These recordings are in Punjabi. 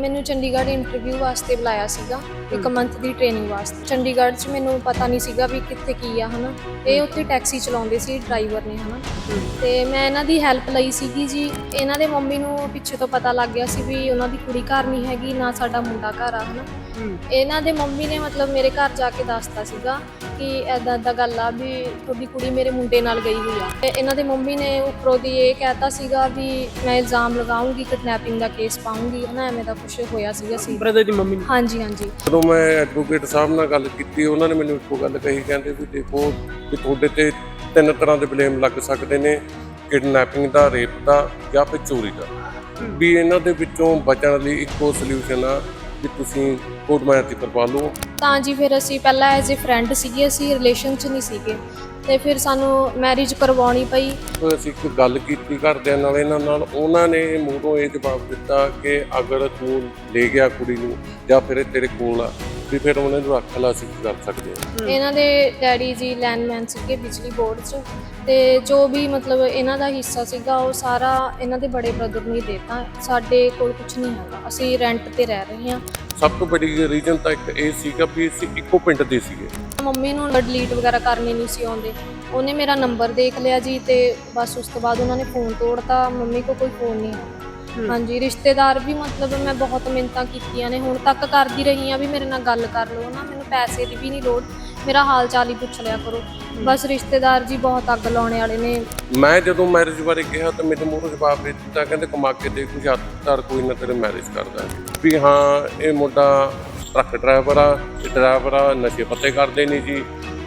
ਮੈਨੂੰ ਚੰਡੀਗੜ੍ਹ ਇੰਟਰਵਿਊ ਵਾਸਤੇ ਬੁਲਾਇਆ ਸੀਗਾ ਇੱਕ ਮੰਥ ਦੀ ਟ੍ਰੇਨਿੰਗ ਵਾਸਤੇ। ਚੰਡੀਗੜ੍ਹ 'ਚ ਮੈਨੂੰ ਪਤਾ ਨਹੀਂ ਸੀਗਾ ਵੀ ਕਿੱਥੇ ਕੀ ਆ ਹਨਾ? ਇਹ ਉੱਥੇ ਟੈਕਸੀ ਚਲਾਉਂਦੇ ਸੀ ਡਰਾਈਵਰ ਨੇ ਹਨਾ? ਤੇ ਮੈਂ ਇਹਨਾਂ ਦੀ ਹੈਲਪ ਲਈ ਸੀਗੀ ਜੀ। ਇਹਨਾਂ ਦੇ ਮੰਮੀ ਨੂੰ ਪਿੱਛੇ ਤੋਂ ਪਤਾ ਲੱਗ ਗਿਆ ਸੀ ਵੀ ਉਹਨਾਂ ਦੀ ਕੁੜੀ ਘਰ ਨਹੀਂ ਹੈਗੀ ਨਾ ਸਾਡਾ ਮੁੰਡਾ ਘਰ ਆ ਹਨਾ? ਇਹਨਾਂ ਦੇ ਮੰਮੀ ਨੇ ਮਤਲਬ ਮੇਰੇ ਘਰ ਜਾ ਕੇ ਦੱਸਤਾ ਸੀਗਾ ਕਿ ਐਦਾਂ ਐਦਾਂ ਗੱਲ ਆ ਵੀ ਤੁਹਾਡੀ ਕੁੜੀ ਮੇਰੇ ਮੁੰਡੇ ਨਾਲ ਗਈ ਹੋਈ ਆ। ਤੇ ਇਹਨਾਂ ਦੇ ਮੰਮੀ ਨੇ ਉੱਪਰੋਂ ਦੀ ਇਹ ਕਹਿਤਾ ਸੀਗਾ ਵੀ ਮੈਂ ਇਲਜ਼ਾਮ ਲਗਾਉਂਗੀ ਕਿਡਨੈਪਿੰਗ ਦਾ ਕੇਸ ਪਾਉਂਗੀ ਹਨਾ ਐਵੇਂ ਦਾ ਕੁਝ ਹੋਇਆ ਸੀਗਾ ਸੀ। ਬ੍ਰਦਰ ਦੀ ਮੰਮੀ ਨੇ? ਹਾਂਜੀ ਹਾਂਜੀ। ਜਦੋਂ ਮੈਂ ਐਡਵੋਕੇਟ ਸਾਹਿਬ ਨਾਲ ਗੱਲ ਕੀਤੀ ਉਹਨਾਂ ਨੇ ਮੈਨੂੰ ਇੱਕੋ ਗੱਲ ਕਹੀ ਕਹਿੰਦੇ ਵੀ ਦੇਖੋ ਵੀ ਤੁਹਾਡੇ ਤੇ ਤਿੰਨ ਤਰ੍ਹਾਂ ਦੇ ਬਲੇਮ ਲੱਗ ਸਕਦੇ ਨੇ ਕਿਡਨੈਪਿੰਗ ਦਾ ਰੇਪ ਦਾ ਜਾਂ ਫਿਰ ਚੋਰੀ ਦਾ। ਵੀ ਇਹਨਾਂ ਦੇ ਵਿੱਚੋਂ ਬਚਣ ਲਈ ਇੱਕੋ ਸੋਲੂਸ਼ਨ ਆ ਵੀ ਤੁਸੀਂ ਕੋਰਟ ਮੈਰਿਜ ਕਰਵਾ ਲਓ ਤਾਂ ਜੀ ਫਿਰ ਅਸੀਂ ਪਹਿਲਾਂ ਐਜ਼ ਅ ਫਰੈਂਡ ਸੀਗੇ ਅਸੀਂ ਰਿਲੇਸ਼ਨ 'ਚ ਨਹੀਂ ਸੀਗੇ। ਤੇ ਫਿਰ ਸਾਨੂੰ ਮੈਰਿਜ ਕਰਵਾਉਣੀ ਪਈ। ਫਿਰ ਅਸੀਂ ਇੱਕ ਗੱਲ ਕੀਤੀ ਘਰਦਿਆਂ ਨਾਲ ਇਹਨਾਂ ਨਾਲ। ਉਹਨਾਂ ਨੇ ਮੂੰਹੋਂ ਇਹ ਜਵਾਬ ਦਿੱਤਾ ਕਿ ਅਗਰ ਤੂੰ ਲੈ ਗਿਆ ਕੁੜੀ ਨੂੰ ਜਾਂ ਫਿਰ ਇਹ ਤੇਰੇ ਕੋਲ ਆ ਵੀ ਫਿਰ ਉਹਨਾਂ ਨੂੰ ਰੱਖ ਲਾ ਅਸੀਂ ਕੀ ਕਰ ਸਕਦੇ ਹਾਂ ਇਹਨਾਂ ਦੇ ਡੈਡੀ ਜੀ ਲੈਂਡਮੈਨ ਸੀਗੇ ਬਿਜਲੀ ਬੋਰਡ 'ਚ ਤੇ ਜੋ ਵੀ ਮਤਲਬ ਇਹਨਾਂ ਦਾ ਹਿੱਸਾ ਸੀਗਾ ਉਹ ਸਾਰਾ ਇਹਨਾਂ ਦੇ ਬੜੇ ਬ੍ਰਦਰ ਨੂੰ ਹੀ ਦੇਤਾ। ਸਾਡੇ ਕੋਲ ਕੁਝ ਨਹੀਂ ਹੈਗਾ। ਅਸੀਂ ਰੈਂਟ ਤੇ ਰਹਿ ਰਹੇ ਹਾਂ। ਸਭ ਤੋਂ ਵੱਡੀ ਰੀਜ਼ਨ ਤਾਂ ਇੱਕ ਇਹ ਸੀਗਾ ਵੀ ਅਸੀਂ ਇੱਕੋ ਪਿੰਡ ਦੇ ਸੀਗੇ। ਮੰਮੀ ਨੂੰ ਡਿਲੀਟ ਵਗੈਰਾ ਕਰਨੀ ਨਹੀਂ ਸੀ ਆਉਂਦੇ। ਉਹਨੇ ਮੇਰਾ ਨੰਬਰ ਦੇਖ ਲਿਆ ਜੀ ਤੇ ਬਸ ਉਸ ਤੋਂ ਬਾਅਦ ਉਹਨਾਂ ਨੇ ਫੋਨ ਤੋੜਤਾ। ਮੰਮੀ ਕੋ ਕੋਈ ਫੋਨ ਨਹੀਂ ਹੈ। ਹਾਂਜੀ ਰਿਸ਼ਤੇਦਾਰ ਵੀ ਮਤਲਬ ਮੈਂ ਬਹੁਤ ਮਿੰਤਾਂ ਕੀਤੀਆਂ ਨੇ। ਹੁਣ ਤੱਕ ਕਰਦੀ ਰਹੀ ਆ ਵੀ ਮੇਰੇ ਨਾਲ ਗੱਲ ਕਰ ਲਓ ਨਾ ਮੈਨੂੰ ਪੈਸੇ ਦੀ ਵੀ ਨਹੀਂ ਲੋੜ। ਮੇਰਾ ਹਾਲ ਚਾਲ ਹੀ ਪੁੱਛ ਲਿਆ ਕਰੋ। ਬਸ ਰਿਸ਼ਤੇਦਾਰ ਜੀ ਬਹੁਤ ਅੱਗ ਲਾਉਣੇ ਵਾਲੇ ਨੇ। ਮੈਂ ਜਦੋਂ ਮੈਰਿਜ ਬਾਰੇ ਕਿਹਾ ਤਾਂ ਮੇਰੇ ਮੂੰਹੋਂ ਜਵਾਬ ਦੇ ਦਿੱਤਾ ਕਹਿੰਦੇ ਕਮਾ ਕੇ ਦੇ ਕੁਝ ਹੱਥਦਾਰ ਕੋਈ ਨਾ ਤੇਰੇ ਮੈਰਿਜ ਕਰਦਾ। ਵੀ ਹਾਂ ਇਹ ਮੁੰਡਾ ਟਰੱਕ ਡਰਾਈਵਰ ਆ ਡਰਾਈਵਰ ਆ ਨਸ਼ੇ ਪੱਤੇ ਕਰਦੇ ਨਹੀਂ ਜੀ।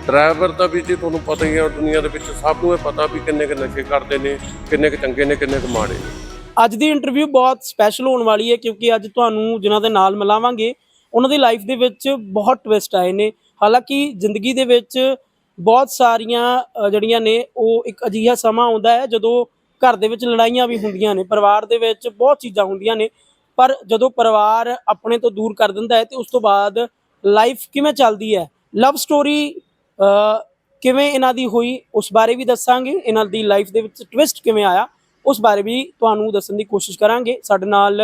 ਡਰਾਈਵਰ ਦਾ ਵੀ ਜੀ ਤੁਹਾਨੂੰ ਪਤਾ ਹੀ ਆ ਦੁਨੀਆ ਦੇ ਵਿੱਚ ਸਭ ਨੂੰ ਇਹ ਪਤਾ ਵੀ ਕਿੰਨੇ ਕੁ ਨਸ਼ੇ ਕਰਦੇ ਨੇ ਕਿੰਨੇ ਕੁ ਚੰਗੇ ਨੇ ਕਿੰਨੇ ਕੁ ਮਾੜੇ ਨੇ। ਅੱਜ ਦੀ ਇੰਟਰਵਿਊ ਬਹੁਤ ਸਪੈਸ਼ਲ ਹੋਣ ਵਾਲੀ ਹੈ ਕਿਉਂਕਿ ਅੱਜ ਤੁਹਾਨੂੰ ਜਿਨ੍ਹਾਂ ਦੇ ਨਾਲ ਮਿਲਾਵਾਂਗੇ, ਉਹਨਾਂ ਦੀ ਲਾਈਫ ਦੇ ਵਿੱਚ ਬਹੁਤ ਟਵਿਸਟ ਆਏ ਨੇ। ਹਾਲਾਂਕਿ ਜ਼ਿੰਦਗੀ ਦੇ ਵਿੱਚ ਬਹੁਤ ਸਾਰੀਆਂ ਜਿਹੜੀਆਂ ਨੇ, ਉਹ ਇੱਕ ਅਜੀਹਾ ਸਮਾਂ ਆਉਂਦਾ ਹੈ ਜਦੋਂ ਘਰ ਦੇ ਵਿੱਚ ਲੜਾਈਆਂ ਵੀ ਹੁੰਦੀਆਂ ਨੇ, ਪਰਿਵਾਰ ਦੇ ਵਿੱਚ ਬਹੁਤ ਚੀਜ਼ਾਂ ਹੁੰਦੀਆਂ ਨੇ, ਪਰ ਜਦੋਂ ਪਰਿਵਾਰ ਆਪਣੇ ਤੋਂ ਦੂਰ ਕਰ ਦਿੰਦਾ ਹੈ ਤੇ ਉਸ ਤੋਂ ਬਾਅਦ ਲਾਈਫ ਕਿਵੇਂ ਚੱਲਦੀ ਹੈ? ਲਵ ਸਟੋਰੀ ਕਿਵੇਂ ਇਹਨਾਂ ਦੀ ਹੋਈ ਉਸ ਬਾਰੇ ਵੀ ਦੱਸਾਂਗੇ। ਇਹਨਾਂ ਦੀ ਲਾਈਫ ਦੇ ਵਿੱਚ ਟਵਿਸਟ ਕਿਵੇਂ ਆਇਆ? ਉਸ ਬਾਰੇ ਵੀ ਤੁਹਾਨੂੰ ਦੱਸਣ ਦੀ ਕੋਸ਼ਿਸ਼ ਕਰਾਂਗੇ। ਸਾਡੇ ਨਾਲ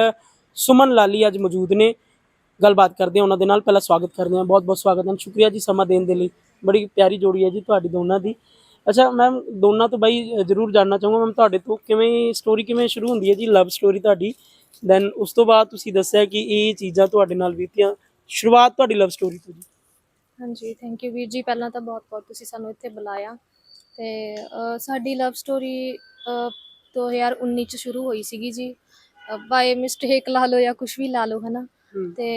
ਸੁਮਨ ਲਾਲੀ ਅੱਜ ਮੌਜੂਦ ਨੇ। ਗੱਲਬਾਤ ਕਰਦੇ ਹਾਂ ਉਹਨਾਂ ਦੇ ਨਾਲ। ਪਹਿਲਾਂ ਸਵਾਗਤ ਕਰਦੇ ਹਾਂ। ਬਹੁਤ ਬਹੁਤ ਸਵਾਗਤ ਹਨ ਸ਼ੁਕਰੀਆ ਜੀ ਸਮਾਂ ਦੇਣ ਦੇ ਲਈ। ਬੜੀ ਪਿਆਰੀ ਜੋੜੀ ਹੈ ਜੀ ਤੁਹਾਡੀ ਦੋਨਾਂ ਦੀ। ਅੱਛਾ, ਮੈਮ, ਦੋਨਾਂ ਤੋਂ ਬਾਈ ਜ਼ਰੂਰ ਜਾਣਨਾ ਚਾਹੂੰਗਾ। ਮੈਮ, ਤੁਹਾਡੇ ਤੋਂ ਕਿਵੇਂ ਸਟੋਰੀ ਕਿਵੇਂ ਸ਼ੁਰੂ ਹੁੰਦੀ ਹੈ ਜੀ? ਲਵ ਸਟੋਰੀ ਤੁਹਾਡੀ। ਦੈਨ ਉਸ ਤੋਂ ਬਾਅਦ ਤੁਸੀਂ ਦੱਸਿਆ ਕਿ ਇਹ ਚੀਜ਼ਾਂ ਤੁਹਾਡੇ ਨਾਲ ਬੀਤੀਆਂ। ਸ਼ੁਰੂਆਤ ਤੁਹਾਡੀ ਲਵ ਸਟੋਰੀ ਤੋਂ ਜੀ। ਹਾਂਜੀ ਥੈਂਕ ਯੂ ਵੀਰ ਜੀ। ਪਹਿਲਾਂ ਤਾਂ ਬਹੁਤ ਬਹੁਤ ਤੁਸੀਂ ਸਾਨੂੰ ਇੱਥੇ ਬੁਲਾਇਆ। ਤੇ ਸਾਡੀ ਲਵ ਸਟੋਰੀ 2019 ਚ ਸ਼ੁਰੂ ਹੋਈ ਸੀਗੀ ਜੀ। ਬਾਏ ਮਿਸਟੇਕ ਲਾ ਲਓ ਜਾਂ ਕੁਝ ਵੀ ਲਾ ਲਓ ਹਨਾ। ਤੇ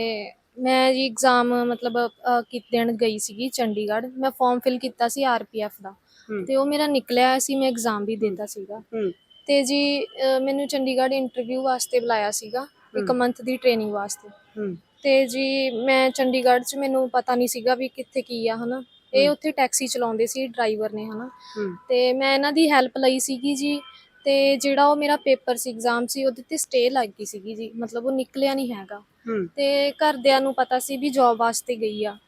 ਮੈਂ ਜੀ ਐਗਜ਼ਾਮ ਮਤਲਬ ਅ, ਕੀ ਦੇਣ ਗਈ ਸੀਗੀ ਚੰਡੀਗੜ੍ਹ। ਮੈਂ ਫਾਰਮ ਫਿਲ ਕੀਤਾ ਸੀ ਆਰਪੀਐਫ ਦਾ। ਤੇ ਉਹ ਮੇਰਾ ਨਿਕਲਿਆ ਸੀ ਮੈਂ ਐਗਜ਼ਾਮ ਵੀ ਦਿੰਦਾ ਸੀਗਾ। ਤੇ ਜੀ ਮੈਨੂੰ ਚੰਡੀਗੜ੍ਹ ਇੰਟਰਵਿਊ ਵਾਸਤੇ ਬੁਲਾਇਆ ਸੀਗਾ ਇੱਕ। ਮੰਥ ਦੀ ਟ੍ਰੇਨਿੰਗ ਵਾਸਤੇ। ਤੇ ਜੀ ਮੈਂ ਚੰਡੀਗੜ੍ਹ 'ਚ ਮੈਨੂੰ ਪਤਾ ਨਹੀਂ ਸੀਗਾ ਵੀ ਕਿੱਥੇ ਕੀ ਆ ਹਨਾ। ਇਹ ਉੱਥੇ ਟੈਕਸੀ ਚਲਾਉਂਦੇ ਸੀ ਡਰਾਈਵਰ ਨੇ ਹਨਾ। ਤੇ ਮੈਂ ਇਹਨਾਂ ਦੀ ਹੈਲਪ ਲਈ ਸੀਗੀ ਜੀ। ਤੇ ਜਿਹੜਾ ਉਹ ਮੇਰਾ ਪੇਪਰ ਸੀ ਐਗਜ਼ਾਮ ਸੀ ਉਹਦੇ ਤੇ ਸਟੇ ਲੱਗ ਗਈ ਸੀਗੀ ਜੀ। ਮਤਲਬ ਉਹ ਨਿਕਲਿਆ ਨਹੀਂ ਹੈਗਾ। ਹੂੰ। ਤੇ ਘਰਦਿਆਂ ਨੂੰ ਪਤਾ ਸੀ ਵੀ ਜੌਬ ਵਾਸਤੇ ਗਈ ਆ।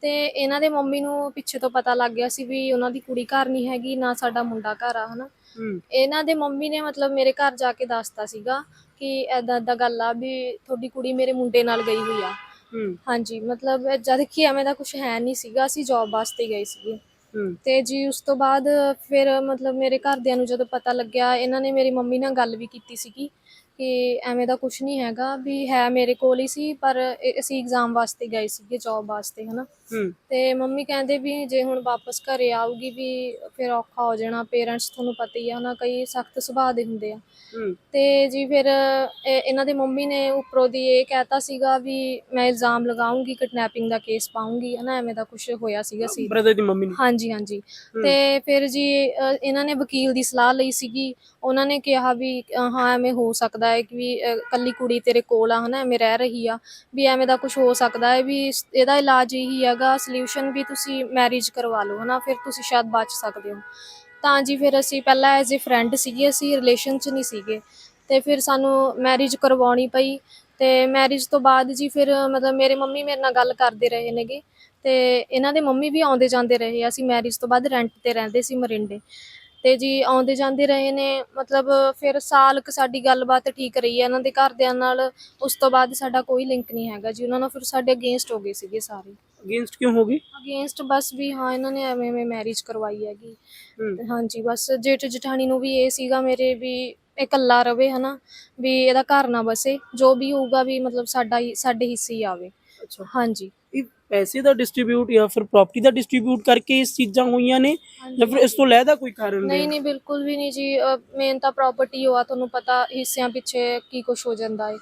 ਤੇ ਇਹਨਾਂ ਦੇ ਮੰਮੀ ਨੂੰ ਪਿੱਛੇ ਤੋਂ ਪਤਾ ਲੱਗ ਗਿਆ ਸੀ ਵੀ ਉਹਨਾਂ ਦੀ ਕੁੜੀ ਘਰ ਨਹੀਂ ਹੈਗੀ ਨਾ ਸਾਡਾ ਮੁੰਡਾ ਘਰ ਆ ਹਨਾ। ਹੂੰ। ਇਹਨਾਂ ਦੇ ਮੰਮੀ ਨੇ ਮਤਲਬ ਮੇਰੇ ਘਰ ਜਾ ਕੇ ਦੱਸਤਾ ਸੀਗਾ ਕਿ ਐਦਾਂ ਐਦਾਂ ਗੱਲ ਆ ਵੀ ਤੁਹਾਡੀ ਕੁੜੀ ਮੇਰੇ ਮੁੰਡੇ ਨਾਲ ਗਈ ਹੋਈ ਆ। ਹੂੰ। ਹਾਂਜੀ ਮਤਲਬ ਜਦ ਕਿ ਐਵੇਂ ਦਾ ਕੁਝ ਹੈ ਨਹੀਂ ਸੀਗਾ ਅਸੀਂ ਜੌਬ ਵਾਸਤੇ ਗਏ ਸੀਗੇ। ਤੇ ਜੀ ਉਸ ਤੋਂ ਬਾਅਦ ਫਿਰ ਮਤਲਬ ਮੇਰੇ ਘਰਦਿਆਂ ਨੂੰ ਜਦੋਂ ਪਤਾ ਲੱਗਿਆ, ਇਹਨਾਂ ਨੇ ਮੇਰੀ ਮੰਮੀ ਨਾਲ ਗੱਲ ਵੀ ਕੀਤੀ ਸੀਗੀ ਕਿ ਐਵੇਂ ਦਾ ਕੁਝ ਨਹੀਂ ਹੈਗਾ ਵੀ ਹੈ ਮੇਰੇ ਕੋਲ ਹੀ ਸੀ, ਪਰ ਅਸੀਂ ਐਗਜ਼ਾਮ ਵਾਸਤੇ ਗਏ ਸੀਗੇ ਜੌਬ ਵਾਸਤੇ, ਹਨਾ। ਤੇ ਮੰਮੀ ਕਹਿੰਦੇ ਵੀ ਜੇ ਹੁਣ ਵਾਪਸ ਘਰੇ ਆਊਗੀ ਵੀ ਫਿਰ ਔਖਾ ਹੋ ਜਾਣਾ ਪੇਰੈਂਟਸ ਤੁਹਾਨੂੰ ਪਤਾ ਹੀ ਆ ਨਾ ਕਈ ਸਖਤ ਸੁਭਾਅ ਦੇ ਹੁੰਦੇ ਆ। ਤੇ ਜੀ ਫਿਰ ਇਹ- ਇਹਨਾਂ ਦੇ ਮੰਮੀ ਨੇ ਉੱਪਰੋਂ ਦੀ ਇਹ ਕਹਿਤਾ ਸੀਗਾ ਵੀ ਮੈਂ ਇਲਜ਼ਾਮ ਲਗਾਉਂਗੀ ਕਿਡਨੈਪਿੰਗ ਦਾ ਕੇਸ ਪਾਉਂਗੀ ਹਨਾ ਐਵੇਂ ਦਾ ਕੁਝ ਹੋਇਆ ਸੀਗਾ ਸੀ। ਬ੍ਰਦਰ ਦੀ ਮੰਮੀ ਨੇ? ਹਾਂਜੀ ਹਾਂਜੀ। ਤੇ ਫਿਰ ਜੀ ਅ, ਇਹਨਾਂ ਨੇ ਵਕੀਲ ਦੀ ਸਲਾਹ ਲਈ ਸੀਗੀ। ਉਹਨਾਂ ਨੇ ਕਿਹਾ ਵੀ ਅ, ਹਾਂ ਐਵੇਂ ਹੋ ਸਕਦਾ ਹੈ ਕਿ ਵੀ ਅ, ਕੱਲੀ ਕੁੜੀ ਤੇਰੇ ਕੋਲ ਆ ਹਨਾ ਐਵੇਂ ਰਹਿ ਰਹੀ ਆ। ਵੀ ਐਵੇਂ ਦਾ ਕੁਝ ਹੋ ਸਕਦਾ ਹੈ ਵੀ ਇਸ- ਇਹਦਾ ਇਲਾਜ ਇਹੀ ਹੈਗਾ ਸੋਲੂਸ਼ਨ ਵੀ ਤੁਸੀਂ ਮੈਰਿਜ ਕਰਵਾ ਲਓ, ਹਨਾ? ਫਿਰ ਤੁਸੀਂ ਸ਼ਾਇਦ ਬਚ ਸਕਦੇ ਹੋ। ਤਾਂ ਜੀ ਫਿਰ ਅਸੀਂ ਪਹਿਲਾਂ ਐਜ਼ ਅ ਫਰੈਂਡ ਸੀਗੇ, ਅਸੀਂ ਰਿਲੇਸ਼ਨ 'ਚ ਨਹੀਂ ਸੀਗੇ। ਤੇ ਫਿਰ ਸਾਨੂੰ ਮੈਰਿਜ ਕਰਵਾਉਣੀ ਪਈ। ਤੇ ਮੈਰਿਜ ਤੋਂ ਬਾਅਦ ਜੀ ਫਿਰ ਮਤਲਬ ਮੇਰੇ ਮੰਮੀ ਮੇਰੇ ਨਾਲ ਗੱਲ ਕਰਦੇ ਰਹੇ ਨੇਗੇ। ਤੇ ਇਹਨਾਂ ਦੇ ਮੰਮੀ ਵੀ ਆਉਂਦੇ ਜਾਂਦੇ ਰਹੇ। ਅਸੀਂ ਮੈਰਿਜ ਤੋਂ ਬਾਅਦ ਰੈਂਟ ਤੇ ਰਹਿੰਦੇ ਸੀ ਮਰਿੰਡੇ। ਤੇ ਜੀ ਆਉਂਦੇ ਜਾਂਦੇ ਰਹੇ ਨੇ, ਮਤਲਬ ਫਿਰ ਸਾਲ ਕੁ ਸਾਡੀ ਗੱਲਬਾਤ ਠੀਕ ਰਹੀ ਹੈ। ਇਹਨਾਂ ਦੇ ਘਰਦਿਆਂ ਨਾਲ ਉਸ ਤੋਂ ਬਾਅਦ ਸਾਡਾ ਕੋਈ ਲਿੰਕ ਨਹੀਂ ਹੈਗਾ ਜੀ। ਉਹਨਾਂ ਨਾਲ ਫਿਰ ਸਾਡੇ ਅਗੇਂਸਟ ਹੋ ਗਏ ਸੀਗੇ ਸਾਰੇ। ਅਗੇਂਸਟ ਕਿਉਂ ਹੋ ਗਈ? ਅਗੇਂਸਟ ਬਸ ਵੀ ਹਾਂ ਇਹਨਾਂ ਨੇ ਐਵੇਂ ਐਵੇਂ ਮੈਰਿਜ ਕਰਵਾਈ ਹੈਗੀ। ਹੂੰ। ਤੇ ਹਾਂਜੀ ਬਸ ਜੇਠ ਜਠਾਣੀ ਨੂੰ ਵੀ ਇਹ ਸੀਗਾ ਮੇਰੇ ਵੀ ਇਹ ਇਕੱਲਾ ਰਵੇ ਹਨਾ ਵੀ ਇਹਦਾ ਘਰ ਨਾ ਬਸੇ ਜੋ ਵੀ ਹੋਊਗਾ ਵੀ ਮਤਲਬ ਸਾਡਾ ਹੀ ਸਾਡੇ ਹਿੱਸੇ ਹੀ ਆਵੇ। ਅੱਛਾ। ਹਾਂਜੀ। ਇਹ ਪੈਸੇ ਦਾ ਡਿਸਟ੍ਰੀਬਿਊਟ ਜਾਂ ਫਿਰ ਪ੍ਰਾਪਰਟੀ ਦਾ ਡਿਸਟ੍ਰੀਬਿਊਟ ਕਰਕੇ ਇਸ ਚੀਜ਼ਾਂ ਹੋਈਆਂ ਨੇ ਜਾਂ ਫਿਰ ਇਸ ਤੋਂ ਲੈਦਾ ਕੋਈ ਕਾਰਨ ਨਹੀਂ ਨਹੀਂ ਬਿਲਕੁਲ ਵੀ ਨਹੀਂ ਜੀ ਮੇਨ ਤਾਂ ਪ੍ਰਾਪਰਟੀ ਹੋਆ ਤੁਹਾਨੂੰ ਪਤਾ ਹਿੱਸਿਆਂ ਪਿੱਛੇ ਕੀ ਕੁਝ ਹੋ ਜਾਂਦਾ ਹੈ।